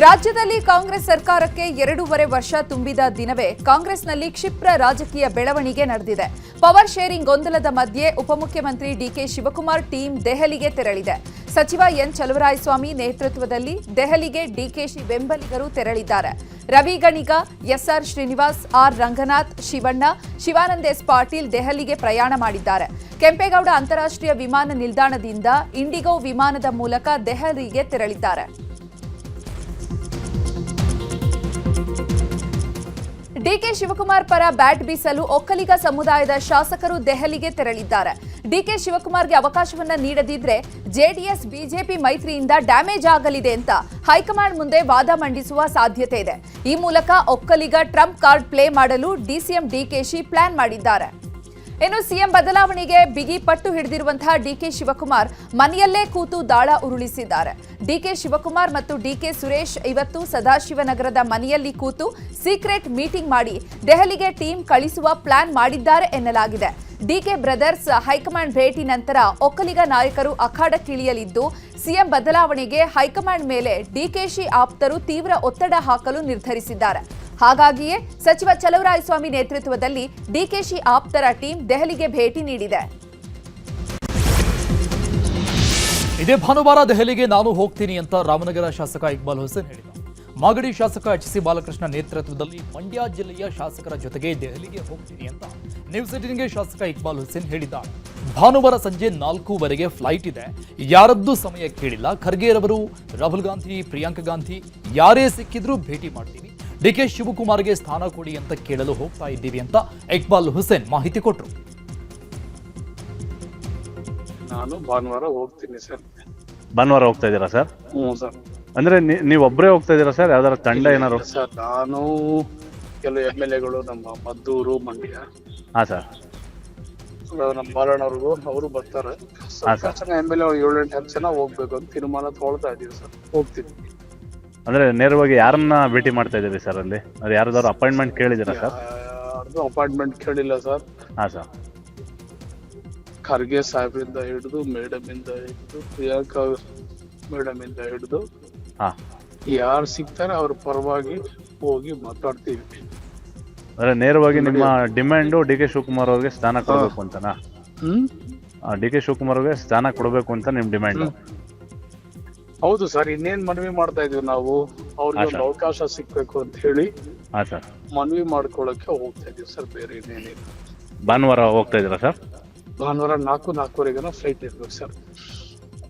ರಾಜ್ಯದಲ್ಲಿ ಕಾಂಗ್ರೆಸ್ ಸರ್ಕಾರಕ್ಕೆ ಎರಡೂವರೆ ವರ್ಷ ತುಂಬಿದ ದಿನವೇ ಕಾಂಗ್ರೆಸ್ನಲ್ಲಿ ಕ್ಷಿಪ್ರ ರಾಜಕೀಯ ಬೆಳವಣಿಗೆ ನಡೆದಿದೆ. ಪವರ್ ಶೇರಿಂಗ್ ಗೊಂದಲದ ಮಧ್ಯೆ ಉಪಮುಖ್ಯಮಂತ್ರಿ ಡಿಕೆ ಶಿವಕುಮಾರ್ ಟೀಂ ದೆಹಲಿಗೆ ತೆರಳಿದೆ. ಸಚಿವ ಎನ್. ಚಲುವರಾಯಸ್ವಾಮಿ ನೇತೃತ್ವದಲ್ಲಿ ದೆಹಲಿಗೆ ಡಿಕೆಶಿ ಬೆಂಬಲಿಗರು ತೆರಳಿದ್ದಾರೆ. Ravi Ganiga, SR Srinivas, R. Ranganath, Shivanna Shivananda S Patil ದೆಹಲಿಗೆ ಪ್ರಯಾಣ ಮಾಡಿದ್ದಾರೆ. ಕೆಂಪೇಗೌಡ ಅಂತಾರಾಷ್ಟ್ರೀಯ ವಿಮಾನ ನಿಲ್ದಾಣದಿಂದ ಇಂಡಿಗೋ ವಿಮಾನದ ಮೂಲಕ ದೆಹಲಿಗೆ ತೆರಳಿದ್ದಾರೆ. ಡಿಕೆ ಶಿವಕುಮಾರ್ ಪರ ಬ್ಯಾಟ್ ಬೀಸಲು ಒಕ್ಕಲಿಗ ಸಮುದಾಯದ ಶಾಸಕರು ದೆಹಲಿಗೆ ತೆರಳಿದ್ದಾರೆ. ಡಿಕೆ ಶಿವಕುಮಾರ್ಗೆ ಅವಕಾಶವನ್ನ ನೀಡದಿದ್ರೆ ಜೆಡಿಎಸ್, ಬಿಜೆಪಿ ಮೈತ್ರಿಯಿಂದ ಡ್ಯಾಮೇಜ್ ಆಗಲಿದೆ ಅಂತ ಹೈಕಮಾಂಡ್ ಮುಂದೆ ವಾದ ಮಂಡಿಸುವ ಸಾಧ್ಯತೆ ಇದೆ. ಈ ಮೂಲಕ ಒಕ್ಕಲಿಗ ಟ್ರಂಪ್ ಕಾರ್ಡ್ ಪ್ಲೇ ಮಾಡಲು ಡಿಸಿಎಂ ಡಿಕೆಶಿ ಪ್ಲಾನ್ ಮಾಡಿದ್ದಾರೆ. ಇನ್ನು ಸಿಎಂ ಬದಲಾವಣೆಗೆ ಬಿಗಿ ಪಟ್ಟು ಹಿಡಿದಿರುವಂತಹ ಡಿಕೆ ಶಿವಕುಮಾರ್ ಮನೆಯಲ್ಲೇ ಕೂತು ದಾಳ ಉರುಳಿಸಿದ್ದಾರೆ. ಡಿಕೆ ಶಿವಕುಮಾರ್ ಮತ್ತು ಡಿಕೆ ಸುರೇಶ್ ಇವತ್ತು ಸದಾಶಿವನಗರದ ಮನೆಯಲ್ಲಿ ಕೂತು ಸೀಕ್ರೆಟ್ ಮೀಟಿಂಗ್ ಮಾಡಿ ದೆಹಲಿಗೆ ಟೀಮ್ ಕಳಿಸುವ ಪ್ಲಾನ್ ಮಾಡಿದ್ದಾರೆ ಎನ್ನಲಾಗಿದೆ. ಡಿಕೆ ಬ್ರದರ್ಸ್ ಹೈಕಮಾಂಡ್ ಭೇಟಿ ನಂತರ ಒಕ್ಕಲಿಗ ನಾಯಕರು ಅಖಾಡಕ್ಕಿಳಿಯಲಿದ್ದು ಸಿಎಂ ಬದಲಾವಣೆಗೆ ಹೈಕಮಾಂಡ್ ಮೇಲೆ ಡಿಕೆಶಿ ಆಪ್ತರು ತೀವ್ರ ಒತ್ತಡ ಹಾಕಲು ನಿರ್ಧರಿಸಿದ್ದಾರೆ. ಹಾಗಾಗಿಯೇ ಸಚಿವ ಚಲವರಾಯಸ್ವಾಮಿ ನೇತೃತ್ವದಲ್ಲಿ ಡಿಕೆಶಿ ಆಪ್ತರ ಟೀಂ ದೆಹಲಿಗೆ ಭೇಟಿ ನೀಡಿದೆ. ಇದೇ ಭಾನುವಾರ ದೆಹಲಿಗೆ ನಾನು ಹೋಗ್ತೀನಿ ಅಂತ ರಾಮನಗರ ಶಾಸಕ ಇಕ್ಬಾಲ್ ಹುಸೇನ್ ಹೇಳಿದ. ಮಾಗಡಿ ಶಾಸಕ ಎಚ್ ಸಿ ಬಾಲಕೃಷ್ಣ ನೇತೃತ್ವದಲ್ಲಿ ಮಂಡ್ಯ ಜಿಲ್ಲೆಯ ಶಾಸಕರ ಜೊತೆಗೆ ದೆಹಲಿಗೆ ಹೋಗ್ತೀನಿ ಅಂತ ನ್ಯೂಸ್ ಏಟೀನ್ಗೆ ಶಾಸಕ ಇಕ್ಬಾಲ್ ಹುಸೇನ್ ಹೇಳಿದ ಭಾನುವಾರ ಸಂಜೆ ನಾಲ್ಕೂವರೆಗೆ ಫ್ಲೈಟ್ ಇದೆ. ಯಾರದ್ದು ಸಮಯ ಕೇಳಿಲ್ಲ. ಖರ್ಗೆರವರು ರಾಹುಲ್ ಗಾಂಧಿ, ಪ್ರಿಯಾಂಕಾ ಗಾಂಧಿ ಯಾರೇ ಸಿಕ್ಕಿದ್ರೂ ಭೇಟಿ ಮಾಡ್ತೀವಿ ಡಿಕೆ ಶಿವಕುಮಾರ್ಗೆ ಸ್ಥಾನ ಕೊಡಿ ಅಂತ ಕೇಳಲು ಹೋಗ್ತಾ ಇದ್ದೀವಿ ಅಂತ ಇಕ್ಬಾಲ್ ಹುಸೇನ್ ಮಾಹಿತಿ ಕೊಟ್ಟರು ನಾನು ಭಾನುವಾರ ಹೋಗ್ತೀನಿ ಸರ್. ಭಾನುವಾರ ಹೋಗ್ತಾ ಇದ್ದೀರಾ ಸರ್? ಹ್ಞೂ ಸರ್. ಅಂದ್ರೆ ನೀ- ನೀವು ಒಬ್ಬರೇ ಹೋಗ್ತಾ ಇದ್ದೀರಾ ಸರ್? ಯಾವ್ದಾರ ತಂಡ ಏನಾರು? ಸರ್ ನಾನು ಕೆಲವು ಎಂ ಎಲ್ ಎಗಳು ನಮ್ಮ ಮದ್ದೂರು ಮಂಡ್ಯ. ಹಾ ಸರ್. ನಮ್ಮ ಬಾಲಣ್ಣವ್ರಿಗೂ ಅವರು ಬರ್ತಾರೆ. ಸ್ವಲ್ಪ ಜನ ಎಂ ಎಲ್ ಎ ಏಳೆಂಟು ಹತ್ತು ಜನ ಹೋಗ್ಬೇಕು ಅಂತ ತೀರ್ಮಾನ ತೊಗೊಳ್ತಾ ಇದ್ದೀವಿ ಸರ್. ಹೋಗ್ತೀನಿ. ಅಂದ್ರೆ ನೇರವಾಗಿ ಯಾರನ್ನ ಭೇಟಿ ಮಾಡ್ತಾ ಇದ್ದೀರಿ ಸರ್ ಅಲ್ಲಿ? ಅದು ಯಾರ್ದಾರು ಅಪಾಯಿಂಟ್ಮೆಂಟ್ ಕೇಳಿದ್ದೀರಾ ಸರ್? ಯಾರ್ದು ಅಪಾಯಿಂಟ್ಮೆಂಟ್ ಕೇಳಿಲ್ಲ ಸರ್. ಹಾ ಸರ್. ಖರ್ಗೆ ಸಾಹೇಬ್ರಿಂದ ಹಿಡಿದು ಮೇಡಮ್ ಇಂದ ಹಿಡಿದು ಪ್ರಿಯಾಂಕಾ ಮೇಡಮ್ ಇಂದ ಹಿಡಿದು ಹಾ. ಯಾರು ಸಿಗ್ತಾರೆ ಅವ್ರ ಪರವಾಗಿ ಹೋಗಿ ಮಾತಾಡ್ತೀವಿ. ಅಂದ್ರೆ ನೇರವಾಗಿ ನಿಮ್ಮ ಡಿಮ್ಯಾಂಡು ಡಿ ಕೆ ಶಿವಕುಮಾರ್ ಅವ್ರಿಗೆ ಸ್ಥಾನ ಕೊಡಬೇಕು ಅಂತನಾ? ಹ್ಮ್. ಡಿ ಕೆ ಶಿವಕುಮಾರ್ ಅವ್ರಿಗೆ ಸ್ಥಾನ ಕೊಡಬೇಕು ಅಂತ ನಿಮ್ ಡಿಮ್ಯಾಂಡ್. ಹೌದು ಸರ್ ಇನ್ನೇನ್ ಮನವಿ ಮಾಡ್ತಾ ಇದೀವಿ ನಾವು. ಅವ್ರಿಗೆ ಒಂದು ಅವಕಾಶ ಸಿಗ್ಬೇಕು ಅಂತ ಹೇಳಿ ಆ ಸರ್. ಮನವಿ ಮಾಡ್ಕೊಳಕ್ಕೆ ಹೋಗ್ತಾ ಇದೀವಿ ಸರ್ ಬೇರೆ ಇನ್ನೇನಿಲ್ಲ. ಭಾನುವಾರ ಹೋಗ್ತಾ ಇದೀರಾ ಸರ್? ಭಾನುವಾರ ನಾಲ್ಕು ನಾಲ್ಕೂವರೆಗನ ಫ್ಲೈಟ್ ಇರ್ಬೇಕು ಸರ್.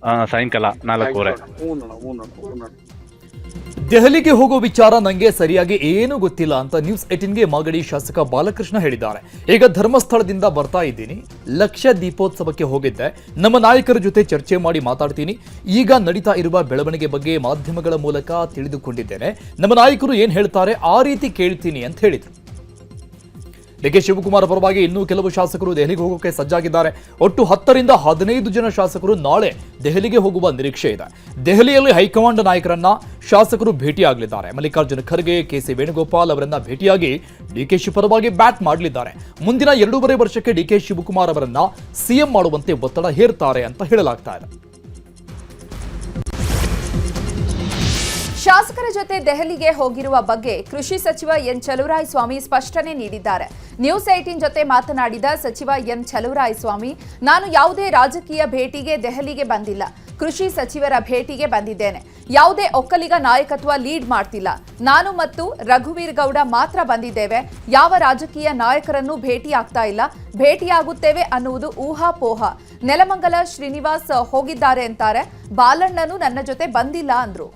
ಆ, ಸಾಯಂಕಾಲ ನಾಲ್ಕೂವರೆ. ಹ್ಞೂ ಹ್ಞೂ ಹ್ಞೂ ದೆಹಲಿಗೆ ಹೋಗೋ ವಿಚಾರ ನಂಗೆ ಸರಿಯಾಗಿ ಏನೂ ಗೊತ್ತಿಲ್ಲ ಅಂತ ನ್ಯೂಸ್ ಏಟಿನ್ಗೆ ಮಾಗಡಿ ಶಾಸಕ ಬಾಲಕೃಷ್ಣ ಹೇಳಿದ್ದಾರೆ. ಈಗ ಧರ್ಮಸ್ಥಳದಿಂದ ಬರ್ತಾ ಇದ್ದೀನಿ. ಲಕ್ಷ ದೀಪೋತ್ಸವಕ್ಕೆ ಹೋಗಿದ್ದೆ. ನಮ್ಮ ನಾಯಕರ ಜೊತೆ ಚರ್ಚೆ ಮಾಡಿ ಮಾತಾಡ್ತೀನಿ. ಈಗ ನಡೀತಾ ಇರುವ ಬೆಳವಣಿಗೆ ಬಗ್ಗೆ ಮಾಧ್ಯಮಗಳ ಮೂಲಕ ತಿಳಿದುಕೊಂಡಿದ್ದೇನೆ. ನಮ್ಮ ನಾಯಕರು ಏನ್ ಹೇಳ್ತಾರೆ ಆ ರೀತಿ ಕೇಳ್ತೀನಿ ಅಂತ ಹೇಳಿದ್ರು. ಡಿಕೆ ಶಿವಕುಮಾರ್ ಪರವಾಗಿ ಇನ್ನೂ ಕೆಲವು ಶಾಸಕರು ದೆಹಲಿಗೆ ಹೋಗೋಕೆ ಸಜ್ಜಾಗಿದ್ದಾರೆ. ಒಟ್ಟು ಹತ್ತರಿಂದ ಹದಿನೈದು ಜನ ಶಾಸಕರು ನಾಳೆ ದೆಹಲಿಗೆ ಹೋಗುವ ನಿರೀಕ್ಷೆ ಇದೆ. ದೆಹಲಿಯಲ್ಲಿ ಹೈಕಮಾಂಡ್ ನಾಯಕರನ್ನ ಶಾಸಕರು ಭೇಟಿಯಾಗಲಿದ್ದಾರೆ. ಮಲ್ಲಿಕಾರ್ಜುನ ಖರ್ಗೆ ಕೆಸಿ ವೇಣುಗೋಪಾಲ್ ಅವರನ್ನ ಭೇಟಿಯಾಗಿ ಡಿಕೆಶಿ ಪರವಾಗಿ ಬ್ಯಾಟ್ ಮಾಡಲಿದ್ದಾರೆ. ಮುಂದಿನ ಎರಡೂವರೆ ವರ್ಷಕ್ಕೆ ಡಿಕೆ ಶಿವಕುಮಾರ್ ಅವರನ್ನ ಸಿಎಂ ಮಾಡುವಂತೆ ಒತ್ತಡ ಹೇರ್ತಾರೆ ಅಂತ ಹೇಳಲಾಗ್ತಾ ಇದೆ. ಶಾಸಕರ ಜೊತೆ ದೆಹಲಿಗೆ ಹೋಗಿರುವ ಬಗ್ಗೆ ಕೃಷಿ ಸಚಿವ ಎನ್ ಚಲುವರಾಯಸ್ವಾಮಿ ಸ್ಪಷ್ಟನೆ ನೀಡಿದ್ದಾರೆ. ನ್ಯೂಸ್ ಏಟೀನ್ ಜೊತೆ ಮಾತನಾಡಿದ ಸಚಿವ ಎನ್ ಚಲುವರಾಯಸ್ವಾಮಿ, ನಾನು ಯಾವುದೇ ರಾಜಕೀಯ ಭೇಟಿಗೆ ದೆಹಲಿಗೆ ಬಂದಿಲ್ಲ. ಕೃಷಿ ಸಚಿವರ ಭೇಟಿಗೆ ಬಂದಿದ್ದೇನೆ. ಯಾವುದೇ ಒಕ್ಕಲಿಗ ನಾಯಕತ್ವ ಲೀಡ್ ಮಾಡ್ತಿಲ್ಲ. ನಾನು ಮತ್ತು ರಘುವೀರ್ ಗೌಡ ಮಾತ್ರ ಬಂದಿದ್ದೇವೆ. ಯಾವ ರಾಜಕೀಯ ನಾಯಕರನ್ನು ಭೇಟಿ ಆಗ್ತಾ ಇಲ್ಲ. ಭೇಟಿಯಾಗುತ್ತೇವೆ ಅನ್ನುವುದು ಊಹಾಪೋಹ. ನೆಲಮಂಗಲ ಶ್ರೀನಿವಾಸ್ ಹೋಗಿದ್ದಾರೆ ಅಂತಾರೆ. ಬಾಲಣ್ಣನು ನನ್ನ ಜೊತೆ ಬಂದಿಲ್ಲ ಅಂದ್ರು.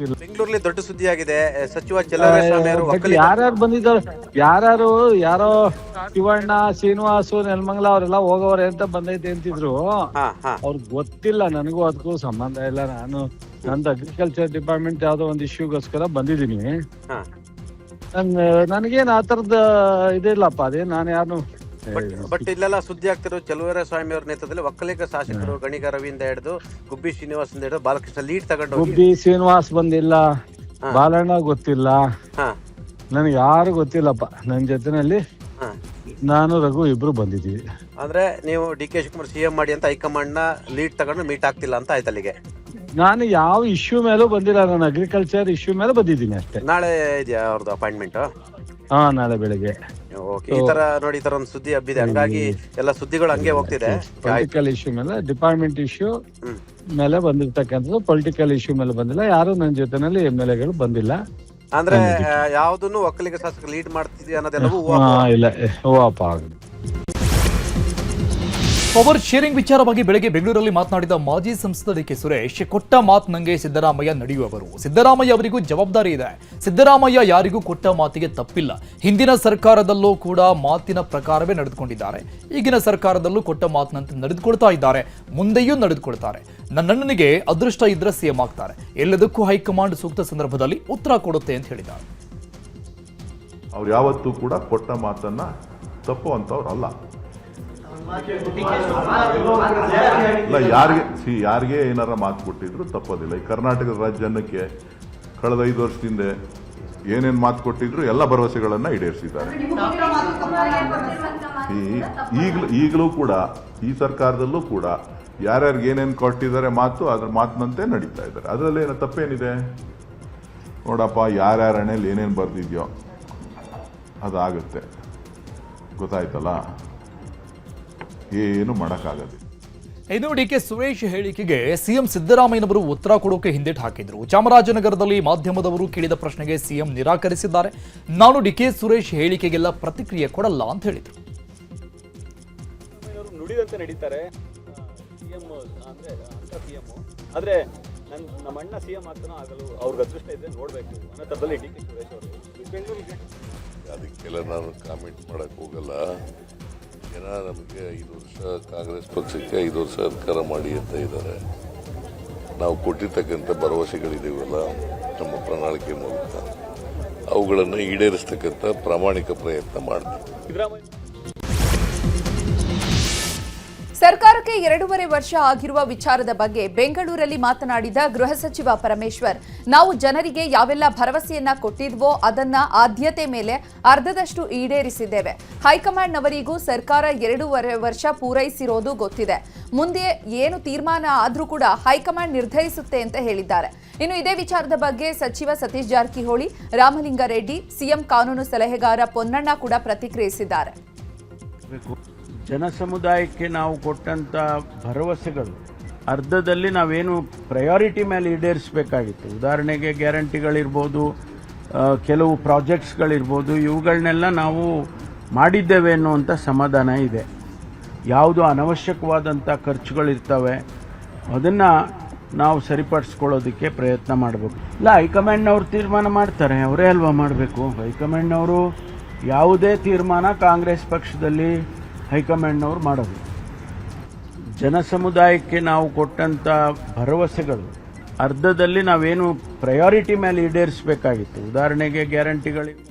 ಬೆಂಗಳೂರಲ್ಲಿ ದೊಡ್ಡ ಸುದ್ದಿಯಾಗಿದೆ. ಸಚಿವ ಚಲುವರಾಯಸ್ವಾಮಿ ಅವರು ಒಕ್ಕಲಿಗ ಯಾರ್ಯಾರು ಬಂದಿದ್ದಾರೆ? ಯಾರ್ಯಾರು ಯಾರೋ ಶಿವಣ್ಣ ಶ್ರೀನಿವಾಸು ನೆಲಮಂಗಲ ಅವರೆಲ್ಲ ಹೋಗೋರೆ ಅಂತ ಬಂದೈತೆ ಅಂತಿದ್ರು. ಹಾ ಹಾ. ಅವ್ರಿಗೆ ಗೊತ್ತಿಲ್ಲ ನನಗೂ ಅದಕ್ಕೂ ಸಂಬಂಧ ಇಲ್ಲ. ನಾನು ನಂದು ಅಗ್ರಿಕಲ್ಚರ್ ಡಿಪಾರ್ಟ್ಮೆಂಟ್ ಯಾವ್ದೋ ಒಂದು ಇಶ್ಯೂಗೋಸ್ಕರ ಬಂದಿದ್ದೀನಿ. ಹಾ. ನನ್ ನನಗೇನು ಆ ಥರದ ಇದಿಲ್ಲಪ್ಪ. ಅದೇ ನಾನು ಯಾರು ಬಟ್ ಇಲ್ಲೆಲ್ಲ ಸುದ್ದಿ ಆಗ್ತಿರೋ ಚಲುವರಾಯಸ್ವಾಮಿ ಅವ್ರ ನೇತೃತ್ವದಲ್ಲಿ ಒಕ್ಕಲಿಗ ಶಾಸಕರು ಗಣಿಗ ರವಿಯಿಂದ ಹಿಡಿದು ಗುಬ್ಬಿ ಶ್ರೀನಿವಾಸ್ ಹಿಡಿದು ಬಾಲಕೃಷ್ಣ ಲೀಡ್ ತಗೊಂಡು ಗುಬ್ಬಿ ಶ್ರೀನಿವಾಸ್ ಬಂದಿಲ್ಲ. ಬಾಲಣ್ಣ ಗೊತ್ತಿಲ್ಲ. ಹಾ. ನನಗೆ ಯಾರು ಗೊತ್ತಿಲ್ಲಪ್ಪ. ನನ್ನ ಜೊತೆನಲ್ಲಿ ನಾನು ರಘು ಇಬ್ರು ಬಂದಿದ್ದೀವಿ. ಅಂದ್ರೆ ನೀವು ಡಿ ಕೆ ಶಿವಕುಮಾರ್ ಸಿಎಂ ಮಾಡಿ ಅಂತ ಹೈಕಮಾಂಡ್ನ ಲೀಡ್ ತಗೊಂಡು ಮೀಟ್ ಆಗ್ತಿಲ್ಲ ಅಂತ ಆಯ್ತು ಅಲ್ಲಿಗೆ. ನಾನು ಯಾವ ಇಶ್ಯೂ ಮೇಲೂ ಬಂದಿಲ್ಲ. ನಾನು ಅಗ್ರಿಕಲ್ಚರ್ ಇಶ್ಯೂ ಮೇಲೆ ಬಂದಿದ್ದೀನಿ ಅಷ್ಟೇ. ನಾಳೆ ಇದೆಯಾ ಅವ್ರದ್ದು ಅಪಾಯಿಂಟ್ಮೆಂಟ್ ಹಾ ನಾಳೆ ಬೆಳಿಗ್ಗೆ. ಓಕೆ ಈ ತರ ನೋಡಿ ಈ ತರ ಒಂದು ಸುದ್ದಿ ಹಬ್ಬಿದೆ. ಹಂಗಾಗಿ ಎಲ್ಲ ಸುದ್ದಿಗಳು ಹಂಗೆ ಹೋಗ್ತಿದೆ. ಪೊಲಿಟಿಕಲ್ ಇಶ್ಯೂ ಮೇಲೆ ಡಿಪಾರ್ಟ್ಮೆಂಟ್ ಇಶ್ಯೂ ಮೇಲೆ ಬಂದಿರ್ತಕ್ಕಂಥದ್ದು ಪೊಲಿಟಿಕಲ್ ಇಶ್ಯೂ ಮೇಲೆ ಬಂದಿಲ್ಲ. ಯಾರು ನನ್ನ ಜೊತೆನಲ್ಲಿ ಎಂ ಎಲ್ ಎಗಳು ಬಂದಿಲ್ಲ. ಅಂದ್ರೆ ಯಾವ್ದನ್ನು ಒಕ್ಕಲಿಗ ಶಾಸಕ ಲೀಡ್ ಮಾಡ್ತಿದ್ಯಾ ಅನ್ನೋದೆಲ್ಲವೂ ಇಲ್ಲ ಇಲ್ಲ ಓಪ್ಪ ಪವರ್ ಶೇರಿಂಗ್ ವಿಚಾರವಾಗಿ ಬೆಳಗ್ಗೆ ಬೆಂಗಳೂರಲ್ಲಿ ಮಾತನಾಡಿದ ಮಾಜಿ ಸಂಸದ ಡಿ ಕೆ ಸುರೇಶ್, ಕೊಟ್ಟ ಮಾತು ನಂಗೆ ಸಿದ್ದರಾಮಯ್ಯ ನಡೆಯುವವರು. ಸಿದ್ದರಾಮಯ್ಯ ಅವರಿಗೂ ಜವಾಬ್ದಾರಿ ಇದೆ. ಸಿದ್ದರಾಮಯ್ಯ ಯಾರಿಗೂ ಕೊಟ್ಟ ಮಾತಿಗೆ ತಪ್ಪಿಲ್ಲ. ಹಿಂದಿನ ಸರ್ಕಾರದಲ್ಲೂ ಕೂಡ ಮಾತಿನ ಪ್ರಕಾರವೇ ನಡೆದುಕೊಂಡಿದ್ದಾರೆ. ಈಗಿನ ಸರ್ಕಾರದಲ್ಲೂ ಕೊಟ್ಟ ಮಾತಿನಂತೆ ನಡೆದುಕೊಳ್ತಾ ಇದ್ದಾರೆ. ಮುಂದೆಯೂ ನಡೆದುಕೊಳ್ತಾರೆ. ನನ್ನಣ್ಣನಿಗೆ ಅದೃಷ್ಟ ಇದ್ರೆ ಸಿಎಂ ಆಗ್ತಾರೆ. ಎಲ್ಲದಕ್ಕೂ ಹೈಕಮಾಂಡ್ ಸೂಕ್ತ ಸಂದರ್ಭದಲ್ಲಿ ಉತ್ತರ ಕೊಡುತ್ತೆ ಅಂತ ಹೇಳಿದ್ದಾರೆ. ಅವ್ರು ಯಾವತ್ತೂ ಕೂಡ ಕೊಟ್ಟ ಮಾತನ್ನ ತಪ್ಪುವಂಥವ್ರು ಅಲ್ಲ. ಇಲ್ಲ, ಯಾರಿಗೆ, ಸಿ, ಯಾರಿಗೆ ಏನಾರ ಮಾತು ಕೊಟ್ಟಿದ್ರು ತಪ್ಪೋದಿಲ್ಲ. ಈ ಕರ್ನಾಟಕದ ರಾಜ್ಯಕ್ಕೆ ಕಳೆದ ಐದು ವರ್ಷದಿಂದ ಏನೇನು ಮಾತು ಕೊಟ್ಟಿದ್ರು ಎಲ್ಲ ಭರವಸೆಗಳನ್ನ ಈಡೇರಿಸಿದ್ದಾರೆ. ಈಗಲೂ ಈಗಲೂ ಕೂಡ, ಈ ಸರ್ಕಾರದಲ್ಲೂ ಕೂಡ ಯಾರ್ಯಾರಿಗೆ ಏನೇನು ಕೊಟ್ಟಿದ್ದಾರೆ ಮಾತು, ಅದ್ರ ಮಾತಿನಂತೆ ನಡೀತಾ ಇದ್ದಾರೆ. ಅದರಲ್ಲಿ ಏನೋ ತಪ್ಪೇನಿದೆ? ನೋಡಪ್ಪ, ಯಾರ್ಯಾರ ಹಣೆಯಲ್ಲಿ ಏನೇನು ಬರೆದಿದೆಯೋ ಅದಾಗುತ್ತೆ. ಗೊತ್ತಾಯ್ತಲ್ಲ? ಏನು ಮಾಡೋಕ್ಕಾಗದು. ಇನ್ನು ಡಿ ಕೆ ಸುರೇಶ್ ಹೇಳಿಕೆಗೆ ಸಿಎಂ ಸಿದ್ದರಾಮಯ್ಯನವರು ಉತ್ತರ ಕೊಡೋಕೆ ಹಿಂದೇಟು ಹಾಕಿದ್ರು. ಚಾಮರಾಜನಗರದಲ್ಲಿ ಮಾಧ್ಯಮದವರು ಕೇಳಿದ ಪ್ರಶ್ನೆಗೆ ಸಿಎಂ ನಿರಾಕರಿಸಿದ್ದಾರೆ. ನಾನು ಡಿ ಕೆ ಸುರೇಶ್ ಹೇಳಿಕೆಗೆಲ್ಲ ಪ್ರತಿಕ್ರಿಯೆ ಕೊಡಲ್ಲ ಅಂತ ಹೇಳಿದರು. ಅವರು ನುಡಿದಂತೆ ನಡೀತಾರೆ. ಆದ್ರೆ ನಮ್ಮ ಅಣ್ಣ ಸಿ ಎಂ ಆಗ್ತಾನೋ ಆಗಲು ಅವ್ರಿಗೆ ಅದೃಷ್ಟ ಇದೆ ನೋಡಬೇಕು. ಅನ್ನೋ ಥರದಲ್ಲಿ ಡಿ ಕೆ ಸುರೇಶ್ ಅವರು. ಅದಕ್ಕೆಲ್ಲ ನಾನು ಕಾಮೆಂಟ್ ಮಾಡಕ್ ಹೋಗಲ್ಲ. ಜನ ನಮಗೆ ಐದು ವರ್ಷ ಕಾಂಗ್ರೆಸ್ ಪಕ್ಷಕ್ಕೆ ಐದು ವರ್ಷ ಅಧಿಕಾರ ಮಾಡಿ ಅಂತ ಇದ್ದಾರೆ. ನಾವು ಕೊಟ್ಟಿರ್ತಕ್ಕಂಥ ಭರವಸೆಗಳಿದ್ದೀವಲ್ಲ ನಮ್ಮ ಪ್ರಣಾಳಿಕೆ ಮೂಲಕ. ಅವುಗಳನ್ನು ಈಡೇರಿಸ್ತಕ್ಕಂಥ ಪ್ರಾಮಾಣಿಕ ಪ್ರಯತ್ನ ಮಾಡ್ತೀವಿ. ಸರ್ಕಾರಕ್ಕೆ ಎರಡೂವರೆ ವರ್ಷ ಆಗಿರುವ ವಿಚಾರದ ಬಗ್ಗೆ ಬೆಂಗಳೂರಲ್ಲಿ ಮಾತನಾಡಿದ ಗೃಹ ಸಚಿವ ಪರಮೇಶ್ವರ್, ನಾವು ಜನರಿಗೆ ಯಾವೆಲ್ಲ ಭರವಸೆಯನ್ನ ಕೊಟ್ಟಿದ್ವೋ ಅದನ್ನ ಆದ್ಯತೆ ಮೇಲೆ ಅರ್ಧದಷ್ಟು ಈಡೇರಿಸಿದ್ದೇವೆ. ಹೈಕಮಾಂಡ್ನವರಿಗೂ ಸರ್ಕಾರ ಎರಡೂವರೆ ವರ್ಷ ಪೂರೈಸಿರೋದು ಗೊತ್ತಿದೆ. ಮುಂದೆ ಏನು ತೀರ್ಮಾನ ಆದರೂ ಕೂಡ ಹೈಕಮಾಂಡ್ ನಿರ್ಧರಿಸುತ್ತೆ ಅಂತ ಹೇಳಿದ್ದಾರೆ. ಇನ್ನು ಇದೇ ವಿಚಾರದ ಬಗ್ಗೆ ಸಚಿವ ಸತೀಶ್ ಜಾರಕಿಹೊಳಿ, ರಾಮಲಿಂಗಾರೆಡ್ಡಿ, ಸಿಎಂ ಕಾನೂನು ಸಲಹೆಗಾರ ಪೊನ್ನಣ್ಣ ಕೂಡ ಪ್ರತಿಕ್ರಿಯಿಸಿದ್ದಾರೆ. ಜನ ಸಮುದಾಯಕ್ಕೆ ನಾವು ಕೊಟ್ಟಂಥ ಭರವಸೆಗಳು, ಅರ್ಧದಲ್ಲಿ ನಾವೇನು ಪ್ರಯಾರಿಟಿ ಮೇಲೆ ಈಡೇರಿಸಬೇಕಾಗಿತ್ತು. ಉದಾಹರಣೆಗೆ ಗ್ಯಾರಂಟಿಗಳಿರ್ಬೋದು ಕೆಲವು ಪ್ರಾಜೆಕ್ಟ್ಸ್ಗಳಿರ್ಬೋದು, ಇವುಗಳನ್ನೆಲ್ಲ ನಾವು ಮಾಡಿದ್ದೇವೆ ಅನ್ನುವಂಥ ಸಮಾಧಾನ ಇದೆ. ಯಾವುದು ಅನವಶ್ಯಕವಾದಂಥ ಖರ್ಚುಗಳಿರ್ತವೆ, ಅದನ್ನು ನಾವು ಸರಿಪಡಿಸ್ಕೊಳ್ಳೋದಕ್ಕೆ ಪ್ರಯತ್ನ ಮಾಡಬೇಕು. ಇಲ್ಲ, ಹೈಕಮಾಂಡ್ನವ್ರು ತೀರ್ಮಾನ ಮಾಡ್ತಾರೆ, ಅವರೇ ಅಲ್ವಾ ಮಾಡಬೇಕು? ಹೈಕಮಾಂಡ್ನವರು ಯಾವುದೇ ತೀರ್ಮಾನ ಕಾಂಗ್ರೆಸ್ ಪಕ್ಷದಲ್ಲಿ ಹೈಕಮಾಂಡ್ನವ್ರು ಮಾಡೋದು. ಜನ ಸಮುದಾಯಕ್ಕೆ ನಾವು ಕೊಟ್ಟಂಥ ಭರವಸೆಗಳು ಅರ್ಧದಲ್ಲಿ ನಾವೇನು ಪ್ರಯಾರಿಟಿ ಮೇಲೆ ಈಡೇರಿಸಬೇಕಾಗಿತ್ತು. ಉದಾಹರಣೆಗೆ ಗ್ಯಾರಂಟಿಗಳು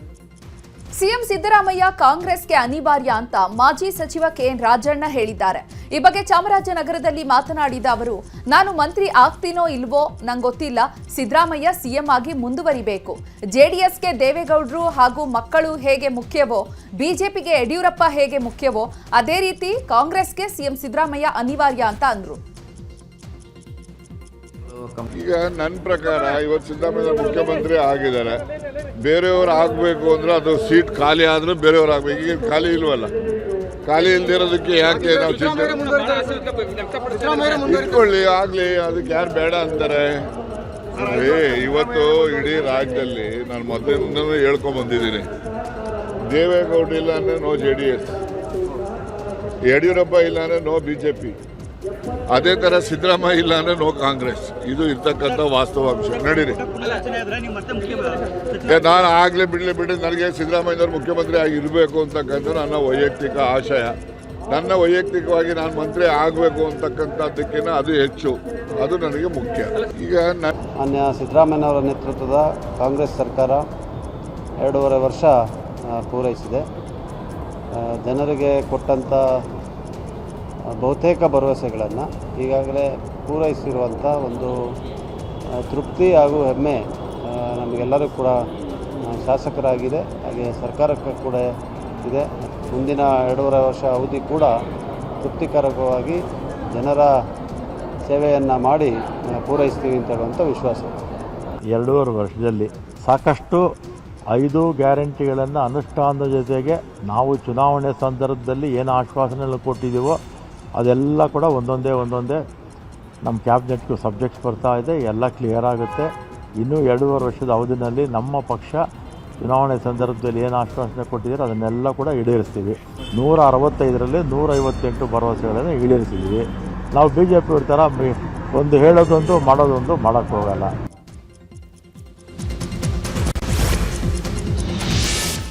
ಸಿಎಂ ಸಿದ್ದರಾಮಯ್ಯ ಕಾಂಗ್ರೆಸ್ಗೆ ಅನಿವಾರ್ಯ ಅಂತ ಮಾಜಿ ಸಚಿವ ಕೆಎನ್ ರಾಜಣ್ಣ ಹೇಳಿದ್ದಾರೆ. ಈ ಬಗ್ಗೆ ಚಾಮರಾಜನಗರದಲ್ಲಿ ಮಾತನಾಡಿದ ಅವರು, ನಾನು ಮಂತ್ರಿ ಆಗ್ತೀನೋ ಇಲ್ವೋ ನಂಗೊತ್ತಿಲ್ಲ ಸಿದ್ದರಾಮಯ್ಯ ಸಿಎಂ ಆಗಿ ಮುಂದುವರಿಬೇಕು. ಜೆಡಿಎಸ್ಗೆ ದೇವೇಗೌಡರು ಹಾಗೂ ಮಕ್ಕಳು ಹೇಗೆ ಮುಖ್ಯವೋ ಬಿಜೆಪಿಗೆ ಯಡಿಯೂರಪ್ಪ ಹೇಗೆ ಮುಖ್ಯವೋ, ಅದೇ ರೀತಿ ಕಾಂಗ್ರೆಸ್ಗೆ ಸಿಎಂ ಸಿದ್ದರಾಮಯ್ಯ ಅನಿವಾರ್ಯ ಅಂತ ಅಂದ್ರು. ಈಗ ನನ್ನ ಪ್ರಕಾರ, ಇವತ್ತು ಸಿದ್ದರಾಮಯ್ಯ ಮುಖ್ಯಮಂತ್ರಿ ಆಗಿದ್ದಾರೆ. ಬೇರೆಯವ್ರು ಆಗಬೇಕು ಅಂದರೆ ಅದು ಸೀಟ್ ಖಾಲಿ ಆದರೆ ಬೇರೆಯವ್ರು ಆಗಬೇಕು. ಈಗ ಖಾಲಿ ಇಲ್ವಲ್ಲ? ಖಾಲಿ ಇಲ್ದಿರೋದಕ್ಕೆ ಯಾಕೆ ನಾವು ಚಿಂತೆ ಇಟ್ಕೊಳ್ಳಿ ಆಗಲಿ ಅದಕ್ಕೆ ಯಾರು ಬೇಡ ಅಂತಾರೆ? ಇವತ್ತು ಇಡೀ ರಾಜ್ಯದಲ್ಲಿ ನಾನು ಮೊದಲಿಂದನೂ ಹೇಳ್ಕೊಂಬಂದಿದ್ದೀನಿ ದೇವೇಗೌಡ ಇಲ್ಲ ಅಂದರೆ no J D S. Yediyurappa ಇಲ್ಲ ಅಂದರೆ ನೋ ಬಿ ಜೆ ಪಿ. ಅದೇ ತರ ಸಿದ್ದರಾಮಯ್ಯ ಇಲ್ಲ ಅಂದ್ರೆ ನೋ ಕಾಂಗ್ರೆಸ್. ಇದು ಇರ್ತಕ್ಕಂಥ ವಾಸ್ತವಾಂಶ ನಡೀರಿ. ನಾನು ಆಗ್ಲೇ ಬಿಡ್ಲಿ ಬಿಡಿ ನನಗೆ ಸಿದ್ದರಾಮಯ್ಯನವ್ರು ಮುಖ್ಯಮಂತ್ರಿ ಆಗಿ ಇರಬೇಕು ಅಂತಕ್ಕಂಥ ನನ್ನ ವೈಯಕ್ತಿಕ ಆಶಯ. ನನ್ನ ವೈಯಕ್ತಿಕವಾಗಿ ನಾನು ಮಂತ್ರಿ ಆಗಬೇಕು ಅಂತಕ್ಕಂಥದ್ದಕ್ಕಿಂತ ಅದು ಹೆಚ್ಚು. ಅದು ನನಗೆ ಮುಖ್ಯ. ಈಗ ನನ್ನ ಮಾನ್ಯ ಸಿದ್ದರಾಮಯ್ಯನವರ ನೇತೃತ್ವದ ಕಾಂಗ್ರೆಸ್ ಸರ್ಕಾರ ಎರಡೂವರೆ ವರ್ಷ ಪೂರೈಸಿದೆ. ಜನರಿಗೆ ಕೊಟ್ಟಂಥ ಬಹುತೇಕ ಭರವಸೆಗಳನ್ನು ಈಗಾಗಲೇ ಪೂರೈಸಿರುವಂಥ ಒಂದು ತೃಪ್ತಿ ಹಾಗೂ ಹೆಮ್ಮೆ ನಮಗೆಲ್ಲರೂ ಕೂಡ ಶಾಸಕರಾಗಿದೆ. ಹಾಗೆ ಸರ್ಕಾರಕ್ಕೆ ಕೂಡ ಇದೆ. ಮುಂದಿನ ಎರಡೂವರೆ ವರ್ಷ ಅವಧಿ ಕೂಡ ತೃಪ್ತಿಕರವಾಗಿ ಜನರ ಸೇವೆಯನ್ನು ಮಾಡಿ ಪೂರೈಸ್ತೀವಿ ಅಂತ ಹೇಳುವಂಥ ವಿಶ್ವಾಸ. ಎರಡೂವರೆ ವರ್ಷದಲ್ಲಿ ಸಾಕಷ್ಟು ಐದು ಗ್ಯಾರಂಟಿಗಳನ್ನು ಅನುಷ್ಠಾನದ ಜೊತೆಗೆ ನಾವು ಚುನಾವಣೆ ಸಂದರ್ಭದಲ್ಲಿ ಏನು ಆಶ್ವಾಸನೆಗಳು ಕೊಟ್ಟಿದ್ದೀವೋ ಅದೆಲ್ಲ ಕೂಡ ಒಂದೊಂದೇ ಒಂದೊಂದೇ. ನಮ್ಮ ಕ್ಯಾಬಿನೆಟ್ಗೂ ಸಬ್ಜೆಕ್ಟ್ಸ್ ಬರ್ತಾ ಇದೆ, ಎಲ್ಲ ಕ್ಲಿಯರ್ ಆಗುತ್ತೆ. ಇನ್ನೂ ಎರಡೂವರೆ ವರ್ಷದ ಅವಧಿನಲ್ಲಿ ನಮ್ಮ ಪಕ್ಷ ಚುನಾವಣೆ ಸಂದರ್ಭದಲ್ಲಿ ಏನು ಆಶ್ವಾಸನೆ ಕೊಟ್ಟಿದ್ದೀರೋ ಅದನ್ನೆಲ್ಲ ಕೂಡ ಈಡೇರಿಸ್ತೀವಿ. ನೂರ ಅರವತ್ತೈದರಲ್ಲಿ ನೂರೈವತ್ತೆಂಟು ಭರವಸೆಗಳನ್ನು ಈಡೇರಿಸಿದ್ದೀವಿ. ನಾವು ಬಿ ಜೆ ಪಿ ಥರ ಒಂದು ಹೇಳೋದೊಂದು, ಮಾಡೋದೊಂದು ಮಾಡೋಕ್ಕೆ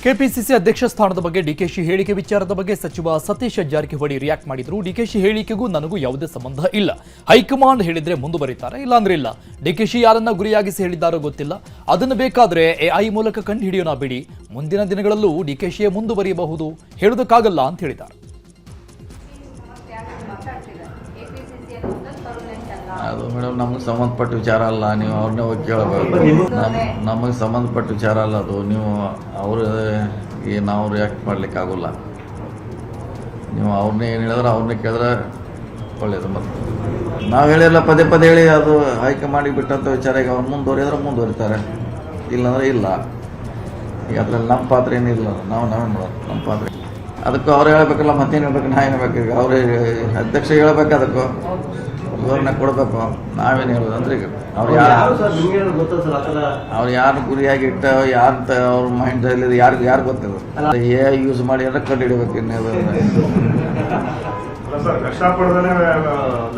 ಕೆಪಿಸಿಸಿ ಅಧ್ಯಕ್ಷ ಸ್ಥಾನದ ಬಗ್ಗೆ ಡಿಕೆಶಿ ಹೇಳಿಕೆ ವಿಚಾರದ ಬಗ್ಗೆ ಸಚಿವ ಸತೀಶ್ ಜಾರಕಿಹೊಳಿ ರಿಯಾಕ್ಟ್ ಮಾಡಿದ್ರು. ಡಿಕೆಶಿ ಹೇಳಿಕೆಗೂ ನನಗೂ ಯಾವುದೇ ಸಂಬಂಧ ಇಲ್ಲ. ಹೈಕಮಾಂಡ್ ಹೇಳಿದ್ರೆ ಮುಂದುವರಿತಾರೆ, ಇಲ್ಲಾಂದ್ರೆ ಇಲ್ಲ. ಡಿಕೆಶಿ ಯಾರನ್ನ ಗುರಿಯಾಗಿಸಿ ಹೇಳಿದ್ದಾರೋ ಗೊತ್ತಿಲ್ಲ. ಅದನ್ನು ಬೇಕಾದ್ರೆ ಎಐ ಮೂಲಕ ಕಂಡು ಹಿಡಿಯೋಣ ಬಿಡಿ. ಮುಂದಿನ ದಿನಗಳಲ್ಲೂ ಡಿಕೆಶಿಯೇ ಮುಂದುವರಿಯಬಹುದು. ಹೇಳೋದಕ್ಕಾಗಲ್ಲ ಅಂತ ಹೇಳಿದ್ದಾರೆ. ಅದು ಮೇಡಮ್ ನಮಗೆ ಸಂಬಂಧಪಟ್ಟ ವಿಚಾರ ಅಲ್ಲ ನೀವು ಅವ್ರನ್ನೇ ಹೋಗಿ ಕೇಳಬೇಕು. ನಮ್ ನಮಗೆ ಸಂಬಂಧಪಟ್ಟ ವಿಚಾರ ಅಲ್ಲ ಅದು. ನೀವು ಅವ್ರ ಏನು ಅವ್ರು ರಿಯಾಕ್ಟ್ ಮಾಡ್ಲಿಕ್ಕೆ ಆಗೋಲ್ಲ ನೀವು ಅವ್ರನ್ನೇ ಏನು ಹೇಳಿದ್ರೆ ಅವ್ರನ್ನ ಕೇಳಿದ್ರೆ ಒಳ್ಳೆಯದು ಮತ್ತೆ. ನಾವು ಹೇಳಿಲ್ಲ ಪದೇ ಪದೇ ಹೇಳಿ ಅದು ಹೈಕಮಾಂಡಿಗೆ ಬಿಟ್ಟಂಥ ವಿಚಾರ ಈಗ ಅವ್ರು ಮುಂದುವರಿದ್ರೆ ಮುಂದುವರಿತಾರೆ. ಇಲ್ಲಂದ್ರೆ ಇಲ್ಲ. ಈಗ ಅದ್ರಲ್ಲಿ ನಮ್ಮ ಪಾತ್ರ ಏನಿಲ್ಲ. ನಾವು ನಾವೇನು ಮಾಡೋದು ನಮ್ಮ ಪಾತ್ರ. ಅದಕ್ಕೂ ಅವ್ರು ಹೇಳ್ಬೇಕಲ್ಲ ಮತ್ತೇನು ಹೇಳ್ಬೇಕು ನಾ ಏನು ಬೇಕು ಈಗ ಅವ್ರು ಅಧ್ಯಕ್ಷ ಹೇಳ್ಬೇಕು ಅದಕ್ಕೂ. ವಿವರಣೆ ಕೊಡಬೇಕು ನಾವೇನು ಹೇಳೋದು? ಅಂದ್ರೆ ಈಗ ಅವ್ರು ಯಾರು ಅವ್ರು ಯಾರು ಗುರಿಯಾಗಿ ಇಟ್ಟ ಯಾರು ಅವ್ರ ಮೈಂಡ್ ಯಾರು ಯಾರು ಗೊತ್ತಿಲ್ಲ ಏ ಯೂಸ್ ಮಾಡಿ ಅಂದ್ರೆ ಕಂಡು ಹಿಡಿಬೇಕು ಇನ್ನೇನು ಸರ್ ಕಷ್ಟಪಡದೇ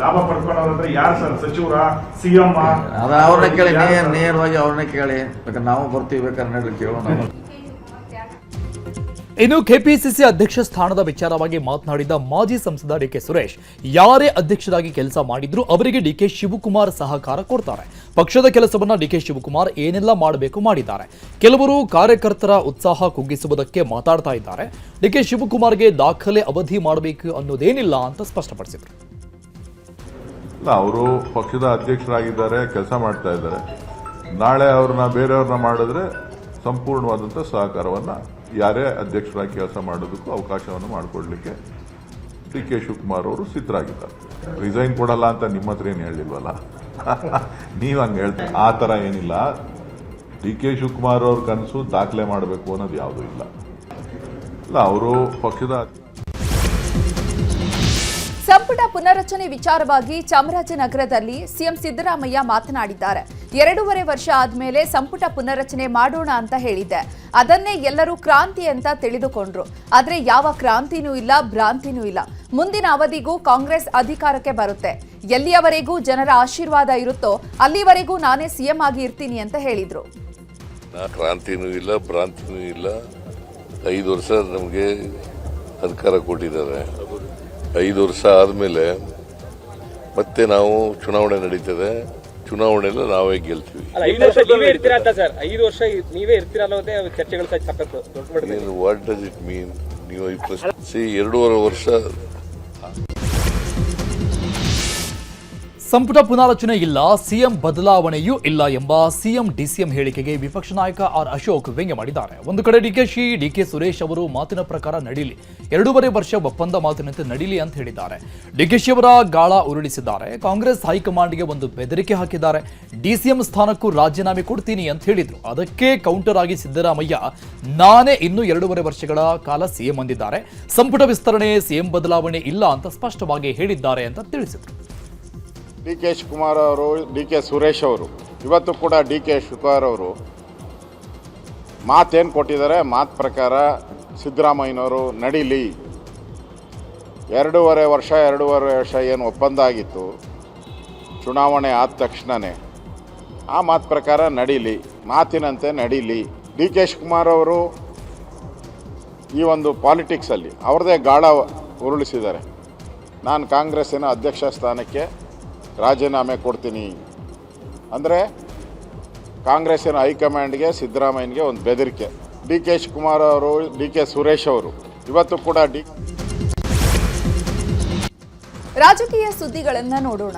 ಲಾಭ ಪಡ್ಕೊಂಡವ್ರಂದ್ರೆ ಯಾರು ಸರ್? ಸಚಿವರ ಸಿಎಂ ಅದು ಅವ್ರನ್ನ ಕೇಳಿ ನೇರ ನೇರವಾಗಿ ಅವ್ರನ್ನ ಕೇಳಿ. ಬೇಕಾದ್ರೆ ನಾವು ಬರ್ತೀವಿ ಬೇಕಾದ್ರೆ ಕೇಳೋಣ ಇನ್ನು ಕೆಪಿಸಿಸಿ ಅಧ್ಯಕ್ಷ ಸ್ಥಾನದ ವಿಚಾರವಾಗಿ ಮಾತನಾಡಿದ ಮಾಜಿ ಸಂಸದ ಡಿಕೆ ಸುರೇಶ್, ಯಾರೇ ಅಧ್ಯಕ್ಷರಾಗಿ ಕೆಲಸ ಮಾಡಿದ್ರು ಅವರಿಗೆ ಡಿಕೆ ಶಿವಕುಮಾರ್ ಸಹಕಾರ ಕೊಡ್ತಾರೆ. ಪಕ್ಷದ ಕೆಲಸವನ್ನ ಡಿಕೆ ಶಿವಕುಮಾರ್ ಏನೆಲ್ಲ ಮಾಡಬೇಕು ಮಾಡಿದ್ದಾರೆ. ಕೆಲವರು ಕಾರ್ಯಕರ್ತರ ಉತ್ಸಾಹ ಕುಗ್ಗಿಸುವುದಕ್ಕೆ ಮಾತಾಡ್ತಾ ಇದ್ದಾರೆ. ಡಿಕೆ ಶಿವಕುಮಾರ್ಗೆ ದಾಖಲೆ ಅವಧಿ ಮಾಡಬೇಕು ಅನ್ನೋದೇನಿಲ್ಲ ಅಂತ ಸ್ಪಷ್ಟಪಡಿಸಿದರು. ಅವರು ಪಕ್ಷದ ಅಧ್ಯಕ್ಷರಾಗಿದ್ದಾರೆ, ಕೆಲಸ ಮಾಡ್ತಾ ಇದ್ದಾರೆ. ನಾಳೆ ಅವ್ರನ್ನ ಬೇರೆಯವ್ರನ್ನ ಮಾಡಿದ್ರೆ ಸಂಪೂರ್ಣವಾದಂಥ ಸಹಕಾರವನ್ನು ಯಾರೇ ಅಧ್ಯಕ್ಷರಾಗಿ ಕೆಲಸ ಮಾಡೋದಕ್ಕೂ ಅವಕಾಶವನ್ನು ಮಾಡಿಕೊಡ್ಲಿಕ್ಕೆ ಡಿ ಕೆ ಶಿವಕುಮಾರ್ ಅವರು ಸಿದ್ಧರಾಗಿದ್ದಾರೆ. ರಿಸೈನ್ ಕೊಡಲ್ಲ ಅಂತ ನಿಮ್ಮ ಹತ್ರ ಏನು ಹೇಳಿಲ್ವಲ್ಲ? ನೀವು ಹಂಗೆ ಹೇಳ್ತೀರಿ. ಆ ಥರ ಏನಿಲ್ಲ. ಡಿ ಕೆ ಶಿವಕುಮಾರ್ ಅವ್ರ ಕನಸು ದಾಖಲೆ ಮಾಡಬೇಕು ಅನ್ನೋದು ಯಾವುದೂ ಇಲ್ಲ. ಇಲ್ಲ, ಅವರು ಪಕ್ಷದ ಸಂಪುಟ ಪುನರ್ರಚನೆ ವಿಚಾರವಾಗಿ ಚಾಮರಾಜನಗರದಲ್ಲಿ ಸಿಎಂ ಸಿದ್ದರಾಮಯ್ಯ ಮಾತನಾಡಿದ್ದಾರೆ. ಎರಡೂವರೆ ವರ್ಷ ಆದ್ಮೇಲೆ ಸಂಪುಟ ಪುನರ್ರಚನೆ ಮಾಡೋಣ ಅಂತ ಹೇಳಿದ್ದೆ. ಅದನ್ನೇ ಎಲ್ಲರೂ ಕ್ರಾಂತಿ ಅಂತ ತಿಳಿದುಕೊಂಡ್ರು. ಆದ್ರೆ ಯಾವ ಕ್ರಾಂತಿನೂ ಇಲ್ಲ, ಭ್ರಾಂತಿನೂ ಇಲ್ಲ. ಮುಂದಿನ ಅವಧಿಗೂ ಕಾಂಗ್ರೆಸ್ ಅಧಿಕಾರಕ್ಕೆ ಬರುತ್ತೆ. ಎಲ್ಲಿಯವರೆಗೂ ಜನರ ಆಶೀರ್ವಾದ ಇರುತ್ತೋ ಅಲ್ಲಿವರೆಗೂ ನಾನೇ ಸಿಎಂ ಆಗಿ ಇರ್ತೀನಿ ಅಂತ ಹೇಳಿದ್ರು. ಕ್ರಾಂತಿನೂ ಇಲ್ಲ, ಭ್ರಾಂತಿನೂ ಇಲ್ಲ. ಐದು ವರ್ಷ ನಮಗೆ ಅಧಿಕಾರ ಕೊಟ್ಟಿದ್ದಾರೆ. ಐದು ವರ್ಷ ಆದಮೇಲೆ ಮತ್ತೆ ನಾವು ಚುನಾವಣೆ ನಡೀತದೆ. ಚುನಾವಣೆಯಲ್ಲಿ ನಾವೇ ಗೆಲ್ತೀವಿ. ವಾಟ್ ಡಸ್ ಇಟ್ ಮೀನ್ ನೀವು ಸಿ ಎರಡೂವರೆ ವರ್ಷ ಸಂಪುಟ ಪುನಾರಚನೆ ಇಲ್ಲ, ಸಿಎಂ ಬದಲಾವಣೆಯೂ ಇಲ್ಲ ಎಂಬ ಸಿಎಂ ಡಿಸಿಎಂ ಹೇಳಿಕೆಗೆ ವಿಪಕ್ಷ ನಾಯಕ ಆರ್ ಅಶೋಕ್ ವ್ಯಂಗ್ಯ ಮಾಡಿದ್ದಾರೆ. ಒಂದು ಕಡೆ ಡಿಕೆಶಿ ಡಿಕೆ ಸುರೇಶ್ ಅವರು ಮಾತಿನ ಪ್ರಕಾರ ನಡೀಲಿ, ಎರಡೂವರೆ ವರ್ಷ ಒಪ್ಪಂದ ಮಾತಿನಂತೆ ನಡೀಲಿ ಅಂತ ಹೇಳಿದ್ದಾರೆ. ಡಿಕೆಶಿ ಅವರ ಗಾಳ ಉರುಳಿಸಿದ್ದಾರೆ. ಕಾಂಗ್ರೆಸ್ ಹೈಕಮಾಂಡ್ಗೆ ಒಂದು ಬೆದರಿಕೆ ಹಾಕಿದ್ದಾರೆ. ಡಿಸಿಎಂ ಸ್ಥಾನಕ್ಕೂ ರಾಜೀನಾಮೆ ಕೊಡ್ತೀನಿ ಅಂತ ಹೇಳಿದ್ರು. ಅದಕ್ಕೆ ಕೌಂಟರ್ ಆಗಿ ಸಿದ್ದರಾಮಯ್ಯ ನಾನೇ ಇನ್ನೂ ಎರಡೂವರೆ ವರ್ಷಗಳ ಕಾಲ ಸಿಎಂ ಅಂದಿದ್ದಾರೆ. ಸಂಪುಟ ವಿಸ್ತರಣೆ ಸಿಎಂ ಬದಲಾವಣೆ ಇಲ್ಲ ಅಂತ ಸ್ಪಷ್ಟವಾಗಿ ಹೇಳಿದ್ದಾರೆ ಅಂತ ತಿಳಿಸಿದರು. ಡಿ ಕೆ ಶಿವಕುಮಾರ್ ಅವರು, ಡಿ ಕೆ ಸುರೇಶ್ ಅವರು, ಇವತ್ತು ಕೂಡ ಡಿ ಕೆ ಶಿವಕುಮಾರ್ ಅವರು ಮಾತೇನು ಕೊಟ್ಟಿದ್ದಾರೆ? ಮಾತು ಪ್ರಕಾರ ಸಿದ್ದರಾಮಯ್ಯನವರು ನಡೀಲಿ. ಎರಡೂವರೆ ವರ್ಷ ಎರಡೂವರೆ ವರ್ಷ ಏನು ಒಪ್ಪಂದ ಆಗಿತ್ತು ಚುನಾವಣೆ ಆದ ತಕ್ಷಣವೇ ಆ ಮಾತು ಪ್ರಕಾರ ನಡೀಲಿ. ಮಾತಿನಂತೆ ನಡೀಲಿ. ಡಿ ಕೆ ಶಿವಕುಮಾರ್ ಅವರು ಈ ಒಂದು ಪಾಲಿಟಿಕ್ಸಲ್ಲಿ ಅವ್ರದ್ದೇ ಗಾಳ ಉರುಳಿಸಿದ್ದಾರೆ. ನಾನು ಕಾಂಗ್ರೆಸ್ಸಿನ ಅಧ್ಯಕ್ಷ ಸ್ಥಾನಕ್ಕೆ ರಾಜೀನಾಮೆ ಕೊಡ್ತೀನಿ. ಅಂದರೆ ಕಾಂಗ್ರೆಸ್ಸಿನ ಹೈಕಮಾಂಡ್ಗೆ ಸಿದ್ದರಾಮಯ್ಯನಿಗೆ ಒಂದು ಬೆದರಿಕೆ. ಡಿ ಕೆ ಶಿವಕುಮಾರ್ ಅವರು, ಡಿ ಕೆ ಸುರೇಶ್ ಅವರು, ಇವತ್ತು ಕೂಡ ಡಿ ರಾಜಕೀಯ ಸುದ್ದಿಗಳನ್ನು ನೋಡೋಣ.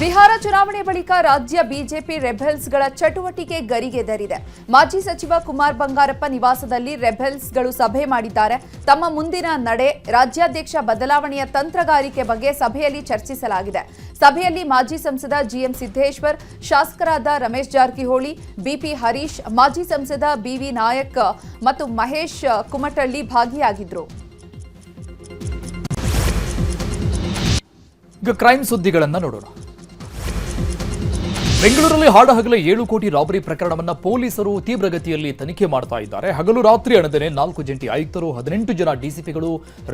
ಬಿಹಾರ ಚುನಾವಣೆ ಬಳಿಕ ರಾಜ್ಯ ಬಿಜೆಪಿ ರೆಬೆಲ್ಸ್ಗಳ ಚಟುವಟಿಕೆ ಗರಿಗೆದರಿದೆ ಮಾಜಿ ಸಚಿವ ಕುಮಾರ್ ಬಂಗಾರಪ್ಪ ನಿವಾಸದಲ್ಲಿ ರೆಬೆಲ್ಸ್ಗಳು ಸಭೆ ಮಾಡಿದ್ದಾರೆ. ತಮ್ಮ ಮುಂದಿನ ನಡೆ ರಾಜ್ಯಾಧ್ಯಕ್ಷ ಬದಲಾವಣೆಯ ತಂತ್ರಗಾರಿಕೆ ಬಗ್ಗೆ ಸಭೆಯಲ್ಲಿ ಚರ್ಚಿಸಲಾಗಿದೆ. ಸಭೆಯಲ್ಲಿ ಮಾಜಿ ಸಂಸದ ಜಿಎಂ ಸಿದ್ದೇಶ್ವರ್, ಶಾಸಕರಾದ ರಮೇಶ್ ಜಾರಕಿಹೊಳಿ, ಬಿಪಿ ಹರೀಶ್, ಮಾಜಿ ಸಂಸದ ಬಿವಿ ನಾಯಕ್ ಮತ್ತು ಮಹೇಶ್ ಕುಮಟಳ್ಳಿ ಭಾಗಿಯಾಗಿದ್ದರು ಈಗ ಕ್ರೈಮ್ ಸುದ್ದಿಗಳನ್ನು ನೋಡೋಣ. ಬೆಂಗಳೂರಲ್ಲಿ ಹಾಡಹಗಲ ಏಳು ಕೋಟಿ ರಾಬರಿ ಪ್ರಕರಣವನ್ನ ಪೊಲೀಸರು ತೀವ್ರಗತಿಯಲ್ಲಿ ತನಿಖೆ ಮಾಡ್ತಾ ಇದ್ದಾರೆ. ಹಗಲು ರಾತ್ರಿ ಅಣದನೆ ನಾಲ್ಕು ಜಂಟಿ ಆಯುಕ್ತರು, ಹದಿನೆಂಟು ಜನ ಡಿಸಿಪಿಗಳು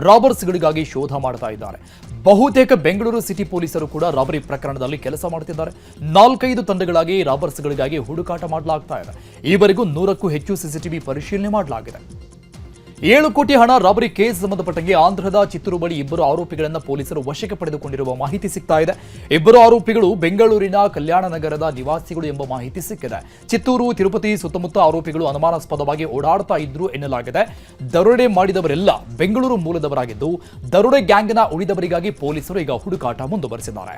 ರಾಬರ್ಸ್ಗಳಿಗಾಗಿ ಶೋಧ ಮಾಡ್ತಾ ಇದ್ದಾರೆ. ಬಹುತೇಕ ಬೆಂಗಳೂರು ಸಿಟಿ ಪೊಲೀಸರು ಕೂಡ ರಾಬರಿ ಪ್ರಕರಣದಲ್ಲಿ ಕೆಲಸ ಮಾಡ್ತಿದ್ದಾರೆ. ನಾಲ್ಕೈದು ತಂಡಗಳಾಗಿ ರಾಬರ್ಸ್ಗಳಿಗಾಗಿ ಹುಡುಕಾಟ ಮಾಡಲಾಗ್ತಾ ಇದೆ. ಈವರೆಗೂ ನೂರಕ್ಕೂ ಹೆಚ್ಚು ಸಿಸಿಟಿವಿ ಪರಿಶೀಲನೆ ಮಾಡಲಾಗಿದೆ. ಏಳು ಕೋಟಿ ಹಣ ರಾಬರಿ ಕೇಸ್ ಸಂಬಂಧಪಟ್ಟಂಗೆ ಆಂಧ್ರದ ಚಿತ್ತೂರು ಬಳಿ ಇಬ್ಬರು ಆರೋಪಿಗಳನ್ನು ಪೊಲೀಸರು ವಶಕ್ಕೆ ಪಡೆದುಕೊಂಡಿರುವ ಮಾಹಿತಿ ಸಿಗ್ತಾ ಇದೆ. ಇಬ್ಬರು ಆರೋಪಿಗಳು ಬೆಂಗಳೂರಿನ ಕಲ್ಯಾಣ ನಗರದ ನಿವಾಸಿಗಳು ಎಂಬ ಮಾಹಿತಿ ಸಿಕ್ಕಿದೆ. ಚಿತ್ತೂರು, ತಿರುಪತಿ ಸುತ್ತಮುತ್ತ ಆರೋಪಿಗಳು ಅನುಮಾನಾಸ್ಪದವಾಗಿ ಓಡಾಡ್ತಾ ಇದ್ರು ಎನ್ನಲಾಗಿದೆ. ದರೋಡೆ ಮಾಡಿದವರೆಲ್ಲ ಬೆಂಗಳೂರು ಮೂಲದವರಾಗಿದ್ದು, ದರೋಡೆ ಗ್ಯಾಂಗ್ನ ಉಳಿದವರಿಗಾಗಿ ಪೊಲೀಸರು ಈಗ ಹುಡುಕಾಟ ಮುಂದುವರೆಸಿದ್ದಾರೆ.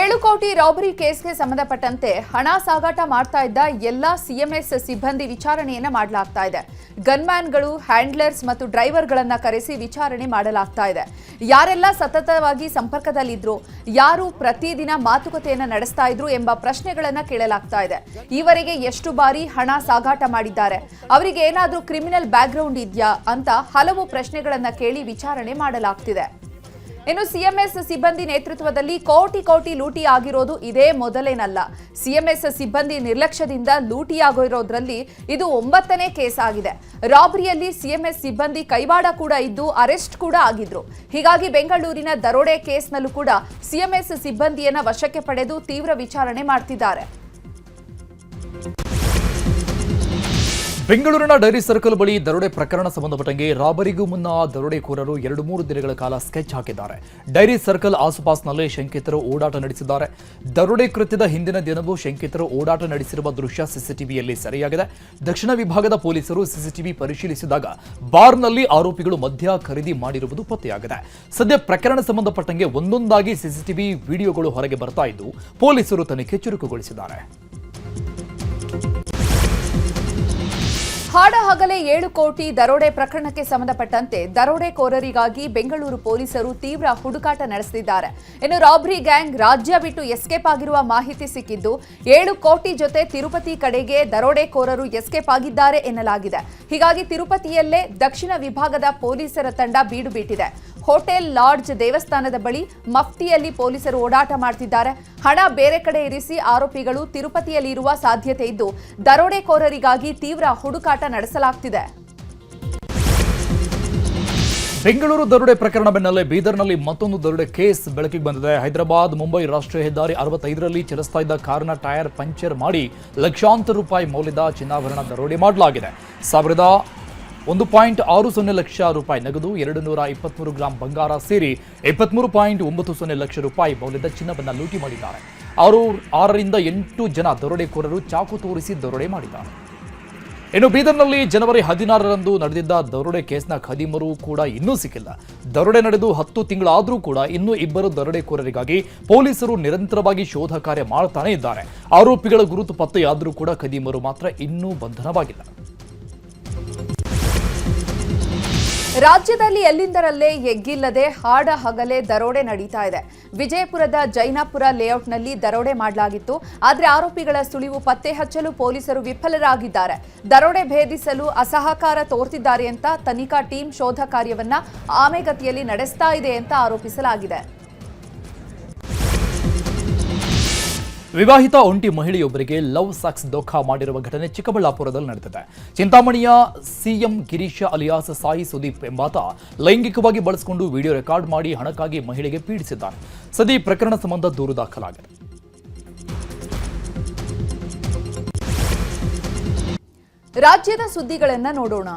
ಏಳು ಕೋಟಿ ರಾಬರಿ ಕೇಸ್ಗೆ ಸಂಬಂಧಪಟ್ಟಂತೆ ಹಣ ಸಾಗಾಟ ಮಾಡ್ತಾ ಇದ್ದ ಎಲ್ಲ ಸಿಎಂಎಸ್ ಸಿಬ್ಬಂದಿ ವಿಚಾರಣೆಯನ್ನ ಮಾಡಲಾಗ್ತಾ ಇದೆ. ಗನ್ಮ್ಯಾನ್ಗಳು, ಹ್ಯಾಂಡ್ಲರ್ಸ್ ಮತ್ತು ಡ್ರೈವರ್ಗಳನ್ನ ಕರೆಸಿ ವಿಚಾರಣೆ ಮಾಡಲಾಗ್ತಾ ಇದೆ. ಯಾರೆಲ್ಲ ಸತತವಾಗಿ ಸಂಪರ್ಕದಲ್ಲಿದ್ರು, ಯಾರು ಪ್ರತಿದಿನ ಮಾತುಕತೆಯನ್ನ ನಡೆಸ್ತಾ ಇದ್ರು ಎಂಬ ಪ್ರಶ್ನೆಗಳನ್ನ ಕೇಳಲಾಗ್ತಾ ಇದೆ. ಈವರೆಗೆ ಎಷ್ಟು ಬಾರಿ ಹಣ ಸಾಗಾಟ ಮಾಡಿದ್ದಾರೆ? ಅವರಿಗೆ ಏನಾದ್ರೂ ಕ್ರಿಮಿನಲ್ ಬ್ಯಾಕ್ಗ್ರೌಂಡ್ ಇದೆಯಾ ಅಂತ ಹಲವು ಪ್ರಶ್ನೆಗಳನ್ನ ಕೇಳಿ ವಿಚಾರಣೆ ಮಾಡಲಾಗ್ತಿದೆ. ಇನ್ನು ಸಿಎಂಎಸ್ ಸಿಬ್ಬಂದಿ ನೇತೃತ್ವದಲ್ಲಿ ಕೋಟಿ ಕೋಟಿ ಲೂಟಿ ಆಗಿರೋದು ಇದೇ ಮೊದಲೇನಲ್ಲ. ಸಿಎಂಎಸ್ ಸಿಬ್ಬಂದಿ ನಿರ್ಲಕ್ಷ್ಯದಿಂದ ಲೂಟಿಯಾಗಿರೋದ್ರಲ್ಲಿ ಇದು ಒಂಬತ್ತನೇ ಕೇಸ್ ಆಗಿದೆ. ರಾಬರಿಯಲ್ಲಿ ಸಿಎಂಎಸ್ ಸಿಬ್ಬಂದಿ ಕೈವಾಡ ಕೂಡ ಇದ್ದು ಅರೆಸ್ಟ್ ಕೂಡ ಆಗಿದ್ರು. ಹೀಗಾಗಿ ಬೆಂಗಳೂರಿನ ದರೋಡೆ ಕೇಸ್ನಲ್ಲೂ ಕೂಡ ಸಿಎಂಎಸ್ ಸಿಬ್ಬಂದಿಯನ್ನ ವಶಕ್ಕೆ ಪಡೆದು ತೀವ್ರ ವಿಚಾರಣೆ ಮಾಡ್ತಿದ್ದಾರೆ. ಬೆಂಗಳೂರಿನ ಡೈರಿ ಸರ್ಕಲ್ ಬಳಿ ದರೋಡೆ ಪ್ರಕರಣ ಸಂಬಂಧಪಟ್ಟಂಗೆ ರಾಬರಿಗೂ ಮುನ್ನ ದರೋಡೆಕೋರರು ಎರಡು ಮೂರು ದಿನಗಳ ಕಾಲ ಸ್ಕೆಚ್ ಹಾಕಿದ್ದಾರೆ. ಡೈರಿ ಸರ್ಕಲ್ ಆಸುಪಾಸ್ನಲ್ಲಿ ಶಂಕಿತರು ಓಡಾಟ ನಡೆಸಿದ್ದಾರೆ. ದರೋಡೆ ಕೃತ್ಯದ ಹಿಂದಿನ ದಿನವೂ ಶಂಕಿತರು ಓಡಾಟ ನಡೆಸಿರುವ ದೃಶ್ಯ ಸಿಸಿಟಿವಿಯಲ್ಲಿ ಸೆರೆಯಾಗಿದೆ. ದಕ್ಷಿಣ ವಿಭಾಗದ ಪೊಲೀಸರು ಸಿಸಿಟಿವಿ ಪರಿಶೀಲಿಸಿದಾಗ ಬಾರ್ನಲ್ಲಿ ಆರೋಪಿಗಳು ಮದ್ಯ ಖರೀದಿ ಮಾಡಿರುವುದು ಪತ್ತೆಯಾಗಿದೆ. ಸದ್ಯ ಪ್ರಕರಣ ಸಂಬಂಧಪಟ್ಟಂಗೆ ಒಂದೊಂದಾಗಿ ಸಿಸಿಟಿವಿ ವಿಡಿಯೋಗಳು ಹೊರಗೆ ಬರ್ತಾ ಇದ್ದು ಪೊಲೀಸರು ತನಿಖೆ ಚುರುಕುಗೊಳಿಸಿದ್ದಾರೆ. ಹಾಡ ಹಗಲೇ ಏಳು ಕೋಟಿ ದರೋಡೆ ಪ್ರಕರಣಕ್ಕೆ ಸಂಬಂಧಪಟ್ಟಂತೆ ದರೋಡೆಕೋರರಿಗಾಗಿ ಬೆಂಗಳೂರು ಪೊಲೀಸರು ತೀವ್ರ ಹುಡುಕಾಟ ನಡೆಸಿದ್ದಾರೆ ಇನ್ನು ರಾಬ್ರಿ ಗ್ಯಾಂಗ್ ರಾಜ್ಯ ಬಿಟ್ಟು ಎಸ್ಕೇಪ್ ಆಗಿರುವ ಮಾಹಿತಿ ಸಿಕ್ಕಿದ್ದು, ಏಳು ಕೋಟಿ ಜೊತೆ ತಿರುಪತಿ ಕಡೆಗೆ ದರೋಡೆಕೋರರು ಎಸ್ಕೇಪ್ ಆಗಿದ್ದಾರೆ ಎನ್ನಲಾಗಿದೆ. ಹೀಗಾಗಿ ತಿರುಪತಿಯಲ್ಲೇ ದಕ್ಷಿಣ ವಿಭಾಗದ ಪೊಲೀಸರ ತಂಡ ಬೀಡು ಬಿಟ್ಟಿದೆ ಹೋಟೆಲ್, ಲಾಡ್ಜ್, ದೇವಸ್ಥಾನದ ಬಳಿ ಮಫ್ತಿಯಲ್ಲಿ ಪೊಲೀಸರು ಓಡಾಟ ಮಾಡ್ತಿದ್ದಾರೆ. ಹಣ ಬೇರೆ ಕಡೆ ಇರಿಸಿ ಆರೋಪಿಗಳು ತಿರುಪತಿಯಲ್ಲಿರುವ ಸಾಧ್ಯತೆ ಇದ್ದು, ದರೋಡೆಕೋರರಿಗಾಗಿ ತೀವ್ರ ಹುಡುಕಾಟ ನಡೆಸಲಾಗ್ತಿದೆ. ಬೆಂಗಳೂರು ದರೋಡೆ ಪ್ರಕರಣ ಬೆನ್ನಲ್ಲೇ ಬೀದರ್ನಲ್ಲಿ ಮತ್ತೊಂದು ದರೋಡೆ ಕೇಸ್ ಬೆಳಕಿಗೆ ಬಂದಿದೆ. ಹೈದರಾಬಾದ್, ಮುಂಬೈ ರಾಷ್ಟ್ರೀಯ ಹೆದ್ದಾರಿ ಅರವತ್ತೈದರಲ್ಲಿ ಚಲಿಸ್ತಾ ಇದ್ದ ಕಾರಿನ ಟೈರ್ ಪಂಚರ್ ಮಾಡಿ ಲಕ್ಷಾಂತರ ರೂಪಾಯಿ ಮೌಲ್ಯದ ಚಿನ್ನಾಭರಣ ದರೋಡೆ ಮಾಡಲಾಗಿದೆ. ಸಾವಿರದ ಒಂದು ಪಾಯಿಂಟ್ ಆರು ಸೊನ್ನೆ ಲಕ್ಷ ರೂಪಾಯಿ ನಗದು ಎರಡು ನೂರ ಇಪ್ಪತ್ಮೂರು ಗ್ರಾಂ ಬಂಗಾರ ಸೇರಿ ಇಪ್ಪತ್ಮೂರು ಪಾಯಿಂಟ್ ಒಂಬತ್ತು ಸೊನ್ನೆ ಲಕ್ಷ ರೂಪಾಯಿ ಮೌಲ್ಯದ ಚಿನ್ನವನ್ನು ಲೂಟಿ ಮಾಡಿದ್ದಾರೆ. ಆರು, ಆರರಿಂದ ಎಂಟು ಜನ ದರೋಡೆಕೋರರು ಚಾಕು ತೋರಿಸಿ ದರೋಡೆ ಮಾಡಿದ್ದಾರೆ. ಇನ್ನು ಬೀದರ್ನಲ್ಲಿ ಜನವರಿ ಹದಿನಾರರಂದು ನಡೆದಿದ್ದ ದರೋಡೆ ಕೇಸ್ನ ಖದೀಮರು ಕೂಡ ಇನ್ನೂ ಸಿಕ್ಕಿಲ್ಲ. ದರೋಡೆ ನಡೆದು ಹತ್ತು ತಿಂಗಳಾದರೂ ಕೂಡ ಇನ್ನೂ ಇಬ್ಬರು ದರೋಡೆಕೋರರಿಗಾಗಿ ಪೊಲೀಸರು ನಿರಂತರವಾಗಿ ಶೋಧ ಕಾರ್ಯ ಮಾಡ್ತಾನೆ ಇದ್ದಾರೆ. ಆರೋಪಿಗಳ ಗುರುತು ಪತ್ತೆಯಾದರೂ ಕೂಡ ಖದೀಮರು ಮಾತ್ರ ಇನ್ನೂ ಬಂಧನವಾಗಿಲ್ಲ. ರಾಜ್ಯದಲ್ಲಿ ಎಲ್ಲಿಂದರಲ್ಲೇ ಎಗ್ಗಿಲ್ಲದೆ ಹಾಡ ಹಗಲೇ ದರೋಡೆ ನಡೀತಾ ಇದೆ. ವಿಜಯಪುರದ ಜೈನಾಪುರ ಲೇಔಟ್ನಲ್ಲಿ ದರೋಡೆ ಮಾಡಲಾಗಿತ್ತು. ಆದರೆ ಆರೋಪಿಗಳ ಸುಳಿವು ಪತ್ತೆ ಹಚ್ಚಲು ಪೊಲೀಸರು ವಿಫಲರಾಗಿದ್ದಾರೆ. ದರೋಡೆ ಭೇದಿಸಲು ಅಸಹಕಾರ ತೋರ್ತಿದ್ದಾರೆ ಅಂತ ತನಿಖಾ ಟೀಮ್ ಶೋಧ ಕಾರ್ಯವನ್ನ ಆಮೆಗತಿಯಲ್ಲಿ ನಡೆಸ್ತಾ ಇದೆ ಅಂತ ಆರೋಪಿಸಲಾಗಿದೆ. ವಿವಾಹಿತ ಒಂಟಿ ಮಹಿಳೆಯೊಬ್ಬರಿಗೆ ಲವ್ ಸಾಕ್ಸ್ ದೋಖಾ ಮಾಡಿರುವ ಘಟನೆ ಚಿಕ್ಕಬಳ್ಳಾಪುರದಲ್ಲಿ ನಡೆದಿದೆ. ಚಿಂತಾಮಣಿಯ ಸಿಎಂ ಗಿರೀಶ ಅಲಿಯಾಸ್ ಸಾಯಿ ಸುದೀಪ್ ಎಂಬಾತ ಲೈಂಗಿಕವಾಗಿ ಬಳಸಿಕೊಂಡು ವಿಡಿಯೋ ರೆಕಾರ್ಡ್ ಮಾಡಿ ಹಣಕ್ಕಾಗಿ ಮಹಿಳೆಗೆ ಪೀಡಿಸಿದ್ದಾನೆ. ಸದಿ ಪ್ರಕರಣ ಸಂಬಂಧ ದೂರು ದಾಖಲಾಗಿದೆ. ರಾಜ್ಯದ ಸುದ್ದಿಗಳನ್ನ ನೋಡೋಣ.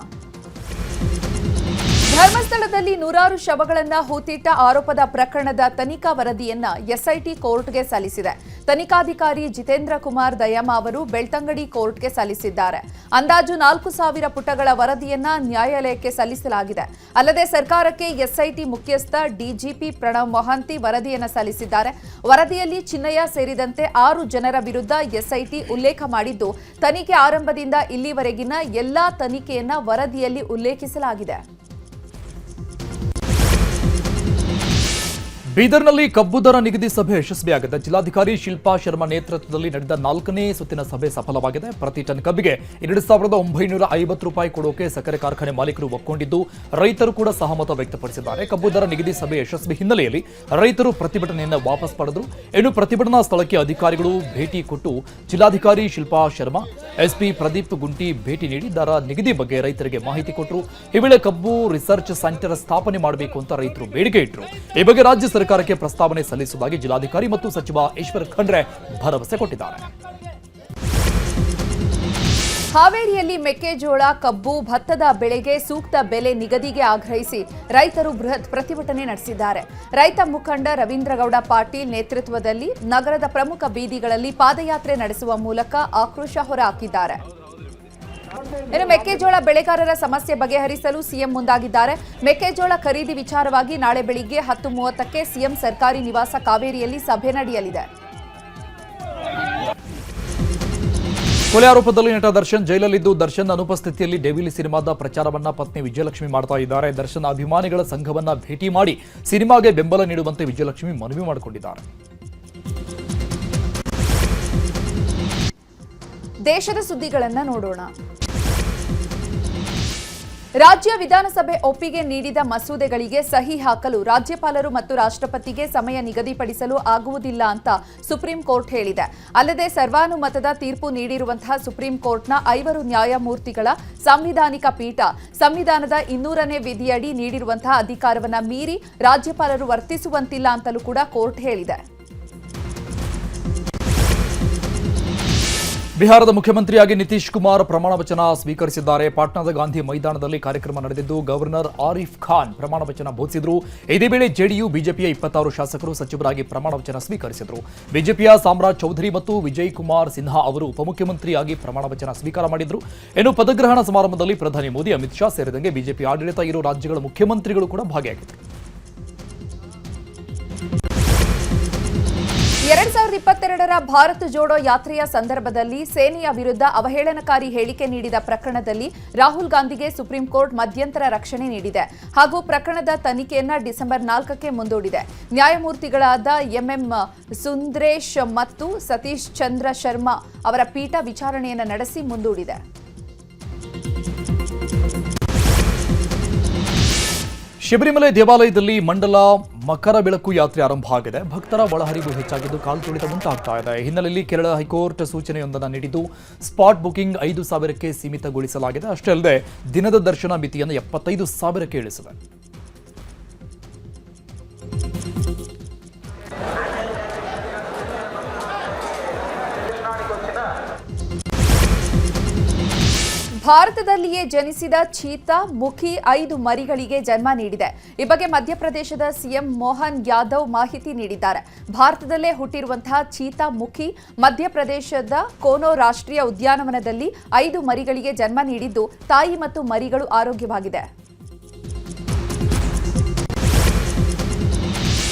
ಧರ್ಮಸ್ಥಳದಲ್ಲಿ ನೂರಾರು ಶವಗಳನ್ನ ಹೂತಿಟ್ಟ ಆರೋಪದ ಪ್ರಕರಣದ ತನಿಖಾ ವರದಿಯನ್ನ ಎಸ್ಐಟಿ ಕೋರ್ಟ್ಗೆ ಸಲ್ಲಿಸಿದೆ. ತನಿಖಾಧಿಕಾರಿ ಜಿತೇಂದ್ರ ಕುಮಾರ್ ದಯಮ ಅವರು ಬೆಳ್ತಂಗಡಿ ಕೋರ್ಟ್ಗೆ ಸಲ್ಲಿಸಿದ್ದಾರೆ. ಅಂದಾಜು ನಾಲ್ಕು ಸಾವಿರ ಪುಟಗಳ ವರದಿಯನ್ನ ನ್ಯಾಯಾಲಯಕ್ಕೆ ಸಲ್ಲಿಸಲಾಗಿದೆ. ಅಲ್ಲದೆ ಸರ್ಕಾರಕ್ಕೆ ಎಸ್ಐಟಿ ಮುಖ್ಯಸ್ಥ ಡಿಜಿಪಿ ಪ್ರಣವ್ ಮೊಹಾಂತಿ ವರದಿಯನ್ನು ಸಲ್ಲಿಸಿದ್ದಾರೆ. ವರದಿಯಲ್ಲಿ ಚಿನ್ನಯ್ಯ ಸೇರಿದಂತೆ ಆರು ಜನರ ವಿರುದ್ಧ ಎಸ್ಐಟಿ ಉಲ್ಲೇಖ ಮಾಡಿದ್ದು, ತನಿಖೆ ಆರಂಭದಿಂದ ಇಲ್ಲಿವರೆಗಿನ ಎಲ್ಲಾ ತನಿಖೆಯನ್ನ ವರದಿಯಲ್ಲಿ ಉಲ್ಲೇಖಿಸಲಾಗಿದೆ. ಬೀದರ್ನಲ್ಲಿ ಕಬ್ಬು ದರ ನಿಗದಿ ಸಭೆ ಯಶಸ್ವಿಯಾಗಿದೆ. ಜಿಲ್ಲಾಧಿಕಾರಿ ಶಿಲ್ಪಾ ಶರ್ಮಾ ನೇತೃತ್ವದಲ್ಲಿ ನಡೆದ ನಾಲ್ಕನೇ ಸುತ್ತಿನ ಸಭೆ ಸಫಲವಾಗಿದೆ. ಪ್ರತಿ ಟನ್ ಕಬ್ಬಿಗೆ ಎರಡು ಸಾವಿರದ ಒಂಬೈನೂರ ಐವತ್ತು ರೂಪಾಯಿ ಕೊಡೋಕೆ ಸಕ್ಕರೆ ಕಾರ್ಖಾನೆ ಮಾಲೀಕರು ಒಪ್ಕೊಂಡಿದ್ದು, ರೈತರು ಕೂಡ ಸಹಮತ ವ್ಯಕ್ತಪಡಿಸಿದ್ದಾರೆ. ಕಬ್ಬು ದರ ನಿಗದಿ ಸಭೆ ಯಶಸ್ವಿ ಹಿನ್ನೆಲೆಯಲ್ಲಿ ರೈತರು ಪ್ರತಿಭಟನೆಯನ್ನು ವಾಪಸ್ ಪಡೆದರು. ಇನ್ನು ಪ್ರತಿಭಟನಾ ಸ್ಥಳಕ್ಕೆ ಅಧಿಕಾರಿಗಳು ಭೇಟಿ ಕೊಟ್ಟು ಜಿಲ್ಲಾಧಿಕಾರಿ ಶಿಲ್ಪಾ ಶರ್ಮಾ, ಎಸ್ಪಿ ಪ್ರದೀಪ್ ಗುಂಟಿ ಭೇಟಿ ನೀಡಿ ದರ ನಿಗದಿ ಬಗ್ಗೆ ರೈತರಿಗೆ ಮಾಹಿತಿ ಕೊಟ್ಟರು. ಈ ವೇಳೆ ಕಬ್ಬು ರಿಸರ್ಚ್ ಸೆಂಟರ್ ಸ್ಥಾಪನೆ ಮಾಡಬೇಕು ಅಂತ ರೈತರು ಬೇಡಿಕೆ ಇಟ್ಟರು. ಈ ಬಗ್ಗೆ ರಾಜ್ಯ ಸರ್ಕಾರಕ್ಕೆ ಪ್ರಸ್ತಾವನೆ ಸಲ್ಲಿಸುವುದಾಗಿ ಜಿಲ್ಲಾಧಿಕಾರಿ ಮತ್ತು ಸಚಿವ ಈಶ್ವರ್ ಖಂಡ್ರೆ ಭರವಸೆ ಕೊಟ್ಟಿದ್ದಾರೆ. ಹಾವೇರಿಯಲ್ಲಿ ಮೆಕ್ಕೆಜೋಳ, ಕಬ್ಬು, ಭತ್ತದ ಬೆಳೆಗೆ ಸೂಕ್ತ ಬೆಲೆ ನಿಗದಿಗೆ ಆಗ್ರಹಿಸಿ ರೈತರು ಬೃಹತ್ ಪ್ರತಿಭಟನೆ ನಡೆಸಿದ್ದಾರೆ. ರೈತ ಮುಖಂಡ ರವೀಂದ್ರಗೌಡ ಪಾಟೀಲ್ ನೇತೃತ್ವದಲ್ಲಿ ನಗರದ ಪ್ರಮುಖ ಬೀದಿಗಳಲ್ಲಿ ಪಾದಯಾತ್ರೆ ನಡೆಸುವ ಮೂಲಕ ಆಕ್ರೋಶ ಹೊರಹಾಕಿದ್ದಾರೆ. ಇನ್ನು ಮೆಕ್ಕೆಜೋಳ ಬೆಳೆಗಾರರ ಸಮಸ್ಯೆ ಬಗೆಹರಿಸಲು ಸಿಎಂ ಮುಂದಾಗಿದ್ದಾರೆ. ಮೆಕ್ಕೆಜೋಳ ಖರೀದಿ ವಿಚಾರವಾಗಿ ನಾಳೆ ಬೆಳಿಗ್ಗೆ ಹತ್ತು ಮೂವತ್ತಕ್ಕೆ ಸಿಎಂ ಸರ್ಕಾರಿ ನಿವಾಸ ಕಾವೇರಿಯಲ್ಲಿ ಸಭೆ ನಡೆಯಲಿದೆ. ಕೊಲೆ ಆರೋಪದಲ್ಲಿ ನಟ ದರ್ಶನ್ ಜೈಲಲ್ಲಿದ್ದು ದರ್ಶನ್ ಅನುಪಸ್ಥಿತಿಯಲ್ಲಿ ಡೆವಿಲಿ ಸಿನಿಮಾದ ಪ್ರಚಾರವನ್ನ ಪತ್ನಿ ವಿಜಯಲಕ್ಷ್ಮಿ ಮಾಡ್ತಾ ಇದ್ದಾರೆ. ದರ್ಶನ್ ಅಭಿಮಾನಿಗಳ ಸಂಘವನ್ನ ಭೇಟಿ ಮಾಡಿ ಸಿನಿಮಾಗೆ ಬೆಂಬಲ ನೀಡುವಂತೆ ವಿಜಯಲಕ್ಷ್ಮಿ ಮನವಿ ಮಾಡಿಕೊಂಡಿದ್ದಾರೆ. ದೇಶದ ಸುದ್ದಿಗಳನ್ನ ನೋಡೋಣ. ರಾಜ್ಯ ವಿಧಾನಸಭೆ ಒಪ್ಪಿಗೆ ನೀಡಿದ ಮಸೂದೆಗಳಿಗೆ ಸಹಿ ಹಾಕಲು ರಾಜ್ಯಪಾಲರು ಮತ್ತು ರಾಷ್ಟ್ರಪತಿಗೆ ಸಮಯ ನಿಗದಿಪಡಿಸಲು ಆಗುವುದಿಲ್ಲ ಅಂತ ಸುಪ್ರೀಂ ಕೋರ್ಟ್ ಹೇಳಿದೆ. ಅಲ್ಲದೆ ಸರ್ವಾನುಮತದ ತೀರ್ಪು ನೀಡಿರುವಂತಹ ಸುಪ್ರೀಂ ಕೋರ್ಟ್ನ ಐವರು ನ್ಯಾಯಮೂರ್ತಿಗಳ ಸಾಂವಿಧಾನಿಕ ಪೀಠ ಸಂವಿಧಾನದ ಇನ್ನೂರನೇ ವಿಧಿಯಡಿ ನೀಡಿರುವಂತಹ ಅಧಿಕಾರವನ್ನು ಮೀರಿ ರಾಜ್ಯಪಾಲರು ವರ್ತಿಸುವಂತಿಲ್ಲ ಅಂತಲೂ ಕೂಡ ಕೋರ್ಟ್ ಹೇಳಿದೆ. ಬಿಹಾರದ ಮುಖ್ಯಮಂತ್ರಿಯಾಗಿ ನಿತೀಶ್ ಕುಮಾರ್ ಪ್ರಮಾಣ ವಚನ ಸ್ವೀಕರಿಸಿದ್ದಾರೆ. ಪಾಟ್ನಾದ ಗಾಂಧಿ ಮೈದಾನದಲ್ಲಿ ಕಾರ್ಯಕ್ರಮ ನಡೆದಿದ್ದು, ಗವರ್ನರ್ ಆರಿಫ್ ಖಾನ್ ಪ್ರಮಾಣ ವಚನ ಬೋಧಿಸಿದರು. ಇದೇ ವೇಳೆ ಜೆಡಿಯು, ಬಿಜೆಪಿಯ ಇಪ್ಪತ್ತಾರು ಶಾಸಕರು ಸಚಿವರಾಗಿ ಪ್ರಮಾಣ ವಚನ ಸ್ವೀಕರಿಸಿದರು. ಬಿಜೆಪಿಯ ಸಾಮ್ರಾಜ್ ಚೌಧರಿ ಮತ್ತು ವಿಜಯ್ ಕುಮಾರ್ ಸಿನ್ಹಾ ಅವರು ಉಪಮುಖ್ಯಮಂತ್ರಿಯಾಗಿ ಪ್ರಮಾಣ ವಚನ ಸ್ವೀಕಾರ ಮಾಡಿದರು. ಇನ್ನು ಪದಗ್ರಹಣ ಸಮಾರಂಭದಲ್ಲಿ ಪ್ರಧಾನಿ ಮೋದಿ, ಅಮಿತ್ ಶಾ ಸೇರಿದಂತೆ ಬಿಜೆಪಿ ಆಡಳಿತ ಇರುವ ರಾಜ್ಯಗಳ ಮುಖ್ಯಮಂತ್ರಿಗಳು ಕೂಡ ಭಾಗಿಯಾಗಿದ್ದರು. ಎರಡ್ ಸಾವಿರದ ಇಪ್ಪತ್ತೆರಡರ ಭಾರತ್ ಜೋಡೋ ಯಾತ್ರೆಯ ಸಂದರ್ಭದಲ್ಲಿ ಸೇನೆಯ ವಿರುದ್ಧ ಅವಹೇಳನಕಾರಿ ಹೇಳಿಕೆ ನೀಡಿದ ಪ್ರಕರಣದಲ್ಲಿ ರಾಹುಲ್ ಗಾಂಧಿಗೆ ಸುಪ್ರೀಂ ಕೋರ್ಟ್ ಮಧ್ಯಂತರ ರಕ್ಷಣೆ ನೀಡಿದೆ ಹಾಗೂ ಪ್ರಕರಣದ ತನಿಖೆಯನ್ನ ಡಿಸೆಂಬರ್ ನಾಲ್ಕಕ್ಕೆ ಮುಂದೂಡಿದೆ. ನ್ಯಾಯಮೂರ್ತಿಗಳಾದ ಎಂಎಂ ಸುಂದ್ರೇಶ್ ಮತ್ತು ಸತೀಶ್ ಚಂದ್ರ ಶರ್ಮಾ ಅವರ ಪೀಠ ವಿಚಾರಣೆಯನ್ನು ನಡೆಸಿ ಮುಂದೂಡಿದೆ. ಶಬರಿಮಲೆ ದೇವಾಲಯದಲ್ಲಿ ಮಂಡಲ ಮಕರ ಬೆಳಕು ಯಾತ್ರೆ ಆರಂಭ ಆಗಿದೆ. ಭಕ್ತರ ಒಳಹರಿವು ಹೆಚ್ಚಾಗಿದ್ದು ಕಾಲು ತುಳಿತ ಉಂಟಾಗ್ತಾ ಇದೆ. ಹಿನ್ನೆಲೆಯಲ್ಲಿ ಕೇರಳ ಹೈಕೋರ್ಟ್ ಸೂಚನೆಯೊಂದನ್ನು ನೀಡಿದ್ದು, ಸ್ಪಾಟ್ ಬುಕಿಂಗ್ ಐದು ಸಾವಿರಕ್ಕೆ ಸೀಮಿತಗೊಳಿಸಲಾಗಿದೆ. ಅಷ್ಟೇ ಅಲ್ಲದೆ ದಿನದ ದರ್ಶನ ಮಿತಿಯನ್ನು ಎಪ್ಪತ್ತೈದು ಸಾವಿರಕ್ಕೆ ಇಳಿಸಿದೆ. ಭಾರತದಲ್ಲಿಯೇ ಜನಿಸಿದ ಚೀತಾ ಮುಖಿ ಐದು ಮರಿಗಳಿಗೆ ಜನ್ಮ ನೀಡಿದೆ. ಈ ಬಗ್ಗೆ ಮಧ್ಯಪ್ರದೇಶದ ಸಿಎಂ ಮೋಹನ್ ಯಾದವ್ ಮಾಹಿತಿ ನೀಡಿದ್ದಾರೆ. ಭಾರತದಲ್ಲೇ ಹುಟ್ಟಿರುವಂತಹ ಚೀತಾ ಮುಖಿ ಮಧ್ಯಪ್ರದೇಶದ ಕೋನೋ ರಾಷ್ಟ್ರೀಯ ಉದ್ಯಾನವನದಲ್ಲಿ ಐದು ಮರಿಗಳಿಗೆ ಜನ್ಮ ನೀಡಿದ್ದು ತಾಯಿ ಮತ್ತು ಮರಿಗಳು ಆರೋಗ್ಯವಾಗಿದೆ.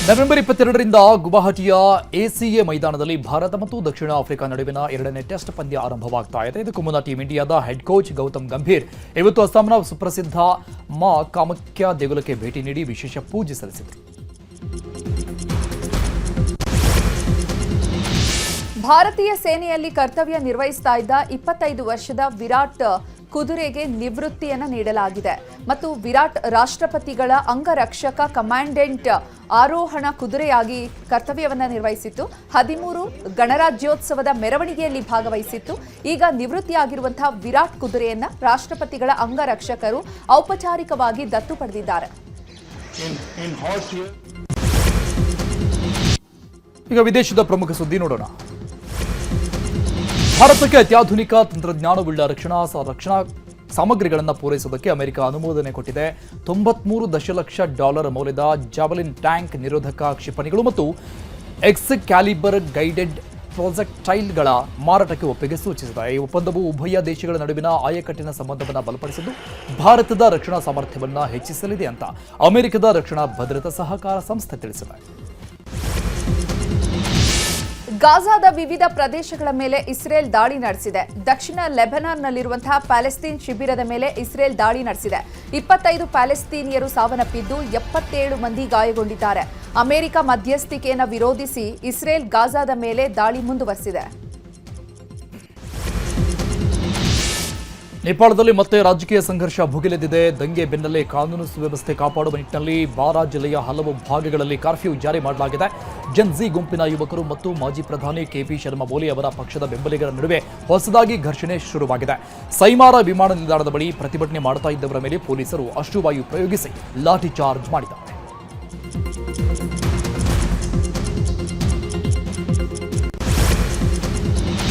ನವೆಂಬರ್ ಇಪ್ಪತ್ತೆರಡರಿಂದ ಗುವಾಹಟಿಯ ಎಸಿಎ ಮೈದಾನದಲ್ಲಿ ಭಾರತ ಮತ್ತು ದಕ್ಷಿಣ ಆಫ್ರಿಕಾ ನಡುವಿನ ಎರಡನೇ ಟೆಸ್ಟ್ ಪಂದ್ಯ ಆರಂಭವಾಗ್ತಾ ಇದೆ. ಇದಕ್ಕೂ ಮುನ್ನ ಟೀಂ ಇಂಡಿಯಾದ ಹೆಡ್ ಕೋಚ್ ಗೌತಮ್ ಗಂಭೀರ್ ಇವತ್ತು ಅಸ್ಸಾಂನ ಸುಪ್ರಸಿದ್ಧ ಮಾ ಕಾಮಾಖ್ಯ ದೇಗುಲಕ್ಕೆ ಭೇಟಿ ನೀಡಿ ವಿಶೇಷ ಪೂಜೆ ಸಲ್ಲಿಸಿದರು. ಭಾರತೀಯ ಸೇನೆಯಲ್ಲಿ ಕರ್ತವ್ಯ ನಿರ್ವಹಿಸ್ತಾ ಇದ್ದ ಇಪ್ಪತ್ತೈದು ವರ್ಷದ ವಿರಾಟ್ ಕುದುರೆಗೆ ನಿವೃತ್ತಿಯನ್ನು ನೀಡಲಾಗಿದೆ ಮತ್ತು ವಿರಾಟ್ ರಾಷ್ಟ್ರಪತಿಗಳ ಅಂಗರಕ್ಷಕ ಕಮಾಂಡೆಂಟ್ ಆರೋಹಣ ಕುದುರೆಯಾಗಿ ಕರ್ತವ್ಯವನ್ನು ನಿರ್ವಹಿಸಿತ್ತು. ಹದಿಮೂರು ಗಣರಾಜ್ಯೋತ್ಸವದ ಮೆರವಣಿಗೆಯಲ್ಲಿ ಭಾಗವಹಿಸಿತ್ತು. ಈಗ ನಿವೃತ್ತಿಯಾಗಿರುವಂತಹ ವಿರಾಟ್ ಕುದುರೆಯನ್ನ ರಾಷ್ಟ್ರಪತಿಗಳ ಅಂಗರಕ್ಷಕರು ಔಪಚಾರಿಕವಾಗಿ ದತ್ತು ಪಡೆದಿದ್ದಾರೆ. ಈಗ ವಿದೇಶದ ಪ್ರಮುಖ ಸುದ್ದಿ ನೋಡೋಣ. ಭಾರತಕ್ಕೆ ಅತ್ಯಾಧುನಿಕ ತಂತ್ರಜ್ಞಾನವುಳ್ಳ ರಕ್ಷಣಾ ರಕ್ಷಣಾ ಸಾಮಗ್ರಿಗಳನ್ನು ಪೂರೈಸುವುದಕ್ಕೆ ಅಮೆರಿಕ ಅನುಮೋದನೆ ಕೊಟ್ಟಿದೆ. ತೊಂಬತ್ಮೂರು ದಶಲಕ್ಷ ಡಾಲರ್ ಮೌಲ್ಯದ ಜಾವಲಿನ್ ಟ್ಯಾಂಕ್ ನಿರೋಧಕ ಕ್ಷಿಪಣಿಗಳು ಮತ್ತು ಎಕ್ಸ್ ಕ್ಯಾಲಿಬರ್ ಗೈಡೆಡ್ ಪ್ರಾಜೆಕ್ಟೈಲ್ಗಳ ಮಾರಾಟಕ್ಕೆ ಒಪ್ಪಿಗೆ ಸೂಚಿಸಿದೆ. ಈ ಒಪ್ಪಂದವು ಉಭಯ ದೇಶಗಳ ನಡುವಿನ ಆಯಕಟ್ಟಿನ ಸಂಬಂಧವನ್ನು ಬಲಪಡಿಸಿದ್ದು, ಭಾರತದ ರಕ್ಷಣಾ ಸಾಮರ್ಥ್ಯವನ್ನು ಹೆಚ್ಚಿಸಲಿದೆ ಅಂತ ಅಮೆರಿಕದ ರಕ್ಷಣಾ ಭದ್ರತಾ ಸಹಕಾರ ಸಂಸ್ಥೆ ತಿಳಿಸಿದೆ. ಗಾಜಾದ ವಿವಿಧ ಪ್ರದೇಶಗಳ ಮೇಲೆ ಇಸ್ರೇಲ್ ದಾಳಿ ನಡೆಸಿದೆ. ದಕ್ಷಿಣ ಲೆಬನಾನ್ನಲ್ಲಿರುವಂತಹ ಪ್ಯಾಲೆಸ್ತೀನ್ ಶಿಬಿರದ ಮೇಲೆ ಇಸ್ರೇಲ್ ದಾಳಿ ನಡೆಸಿದೆ. ಇಪ್ಪತ್ತೈದು ಪ್ಯಾಲೆಸ್ತೀನಿಯರು ಸಾವನ್ನಪ್ಪಿದ್ದು ಎಪ್ಪತ್ತೇಳು ಮಂದಿ ಗಾಯಗೊಂಡಿದ್ದಾರೆ. ಅಮೆರಿಕ ಮಧ್ಯಸ್ಥಿಕೆಯನ್ನು ವಿರೋಧಿಸಿ ಇಸ್ರೇಲ್ ಗಾಜಾದ ಮೇಲೆ ದಾಳಿ ಮುಂದುವರೆಸಿದೆ. ನೇಪಾಳದಲ್ಲಿ ಮತ್ತೆ ರಾಜಕೀಯ ಸಂಘರ್ಷ ಭುಗಿಲೆದಿದೆ ದಂಗೆ ಬೆನ್ನಲ್ಲೇ ಕಾನೂನು ಸುವ್ಯವಸ್ಥೆ ಕಾಪಾಡುವ ನಿಟ್ಟಿನಲ್ಲಿ ಬಾರಾ ಜಿಲ್ಲೆಯ ಹಲವು ಭಾಗಗಳಲ್ಲಿ ಕರ್ಫ್ಯೂ ಜಾರಿ ಮಾಡಲಾಗಿದೆ. ಜನ್ಜಿ ಗುಂಪಿನ ಯುವಕರು ಮತ್ತು ಮಾಜಿ ಪ್ರಧಾನಿ ಕೆಪಿ ಶರ್ಮಾ ಓಲಿ ಅವರ ಪಕ್ಷದ ಬೆಂಬಲಿಗರ ನಡುವೆ ಹೊಸದಾಗಿ ಘರ್ಷಣೆ ಶುರುವಾಗಿದೆ. ಸೈಮಾರ ವಿಮಾನ ನಿಲ್ದಾಣದ ಬಳಿ ಪ್ರತಿಭಟನೆ ಮಾಡ್ತಾ ಇದ್ದವರ ಮೇಲೆ ಪೊಲೀಸರು ಅಶ್ರುವಾಯು ಪ್ರಯೋಗಿಸಿ ಲಾಠಿ ಚಾರ್ಜ್ ಮಾಡಿದ್ದಾರೆ.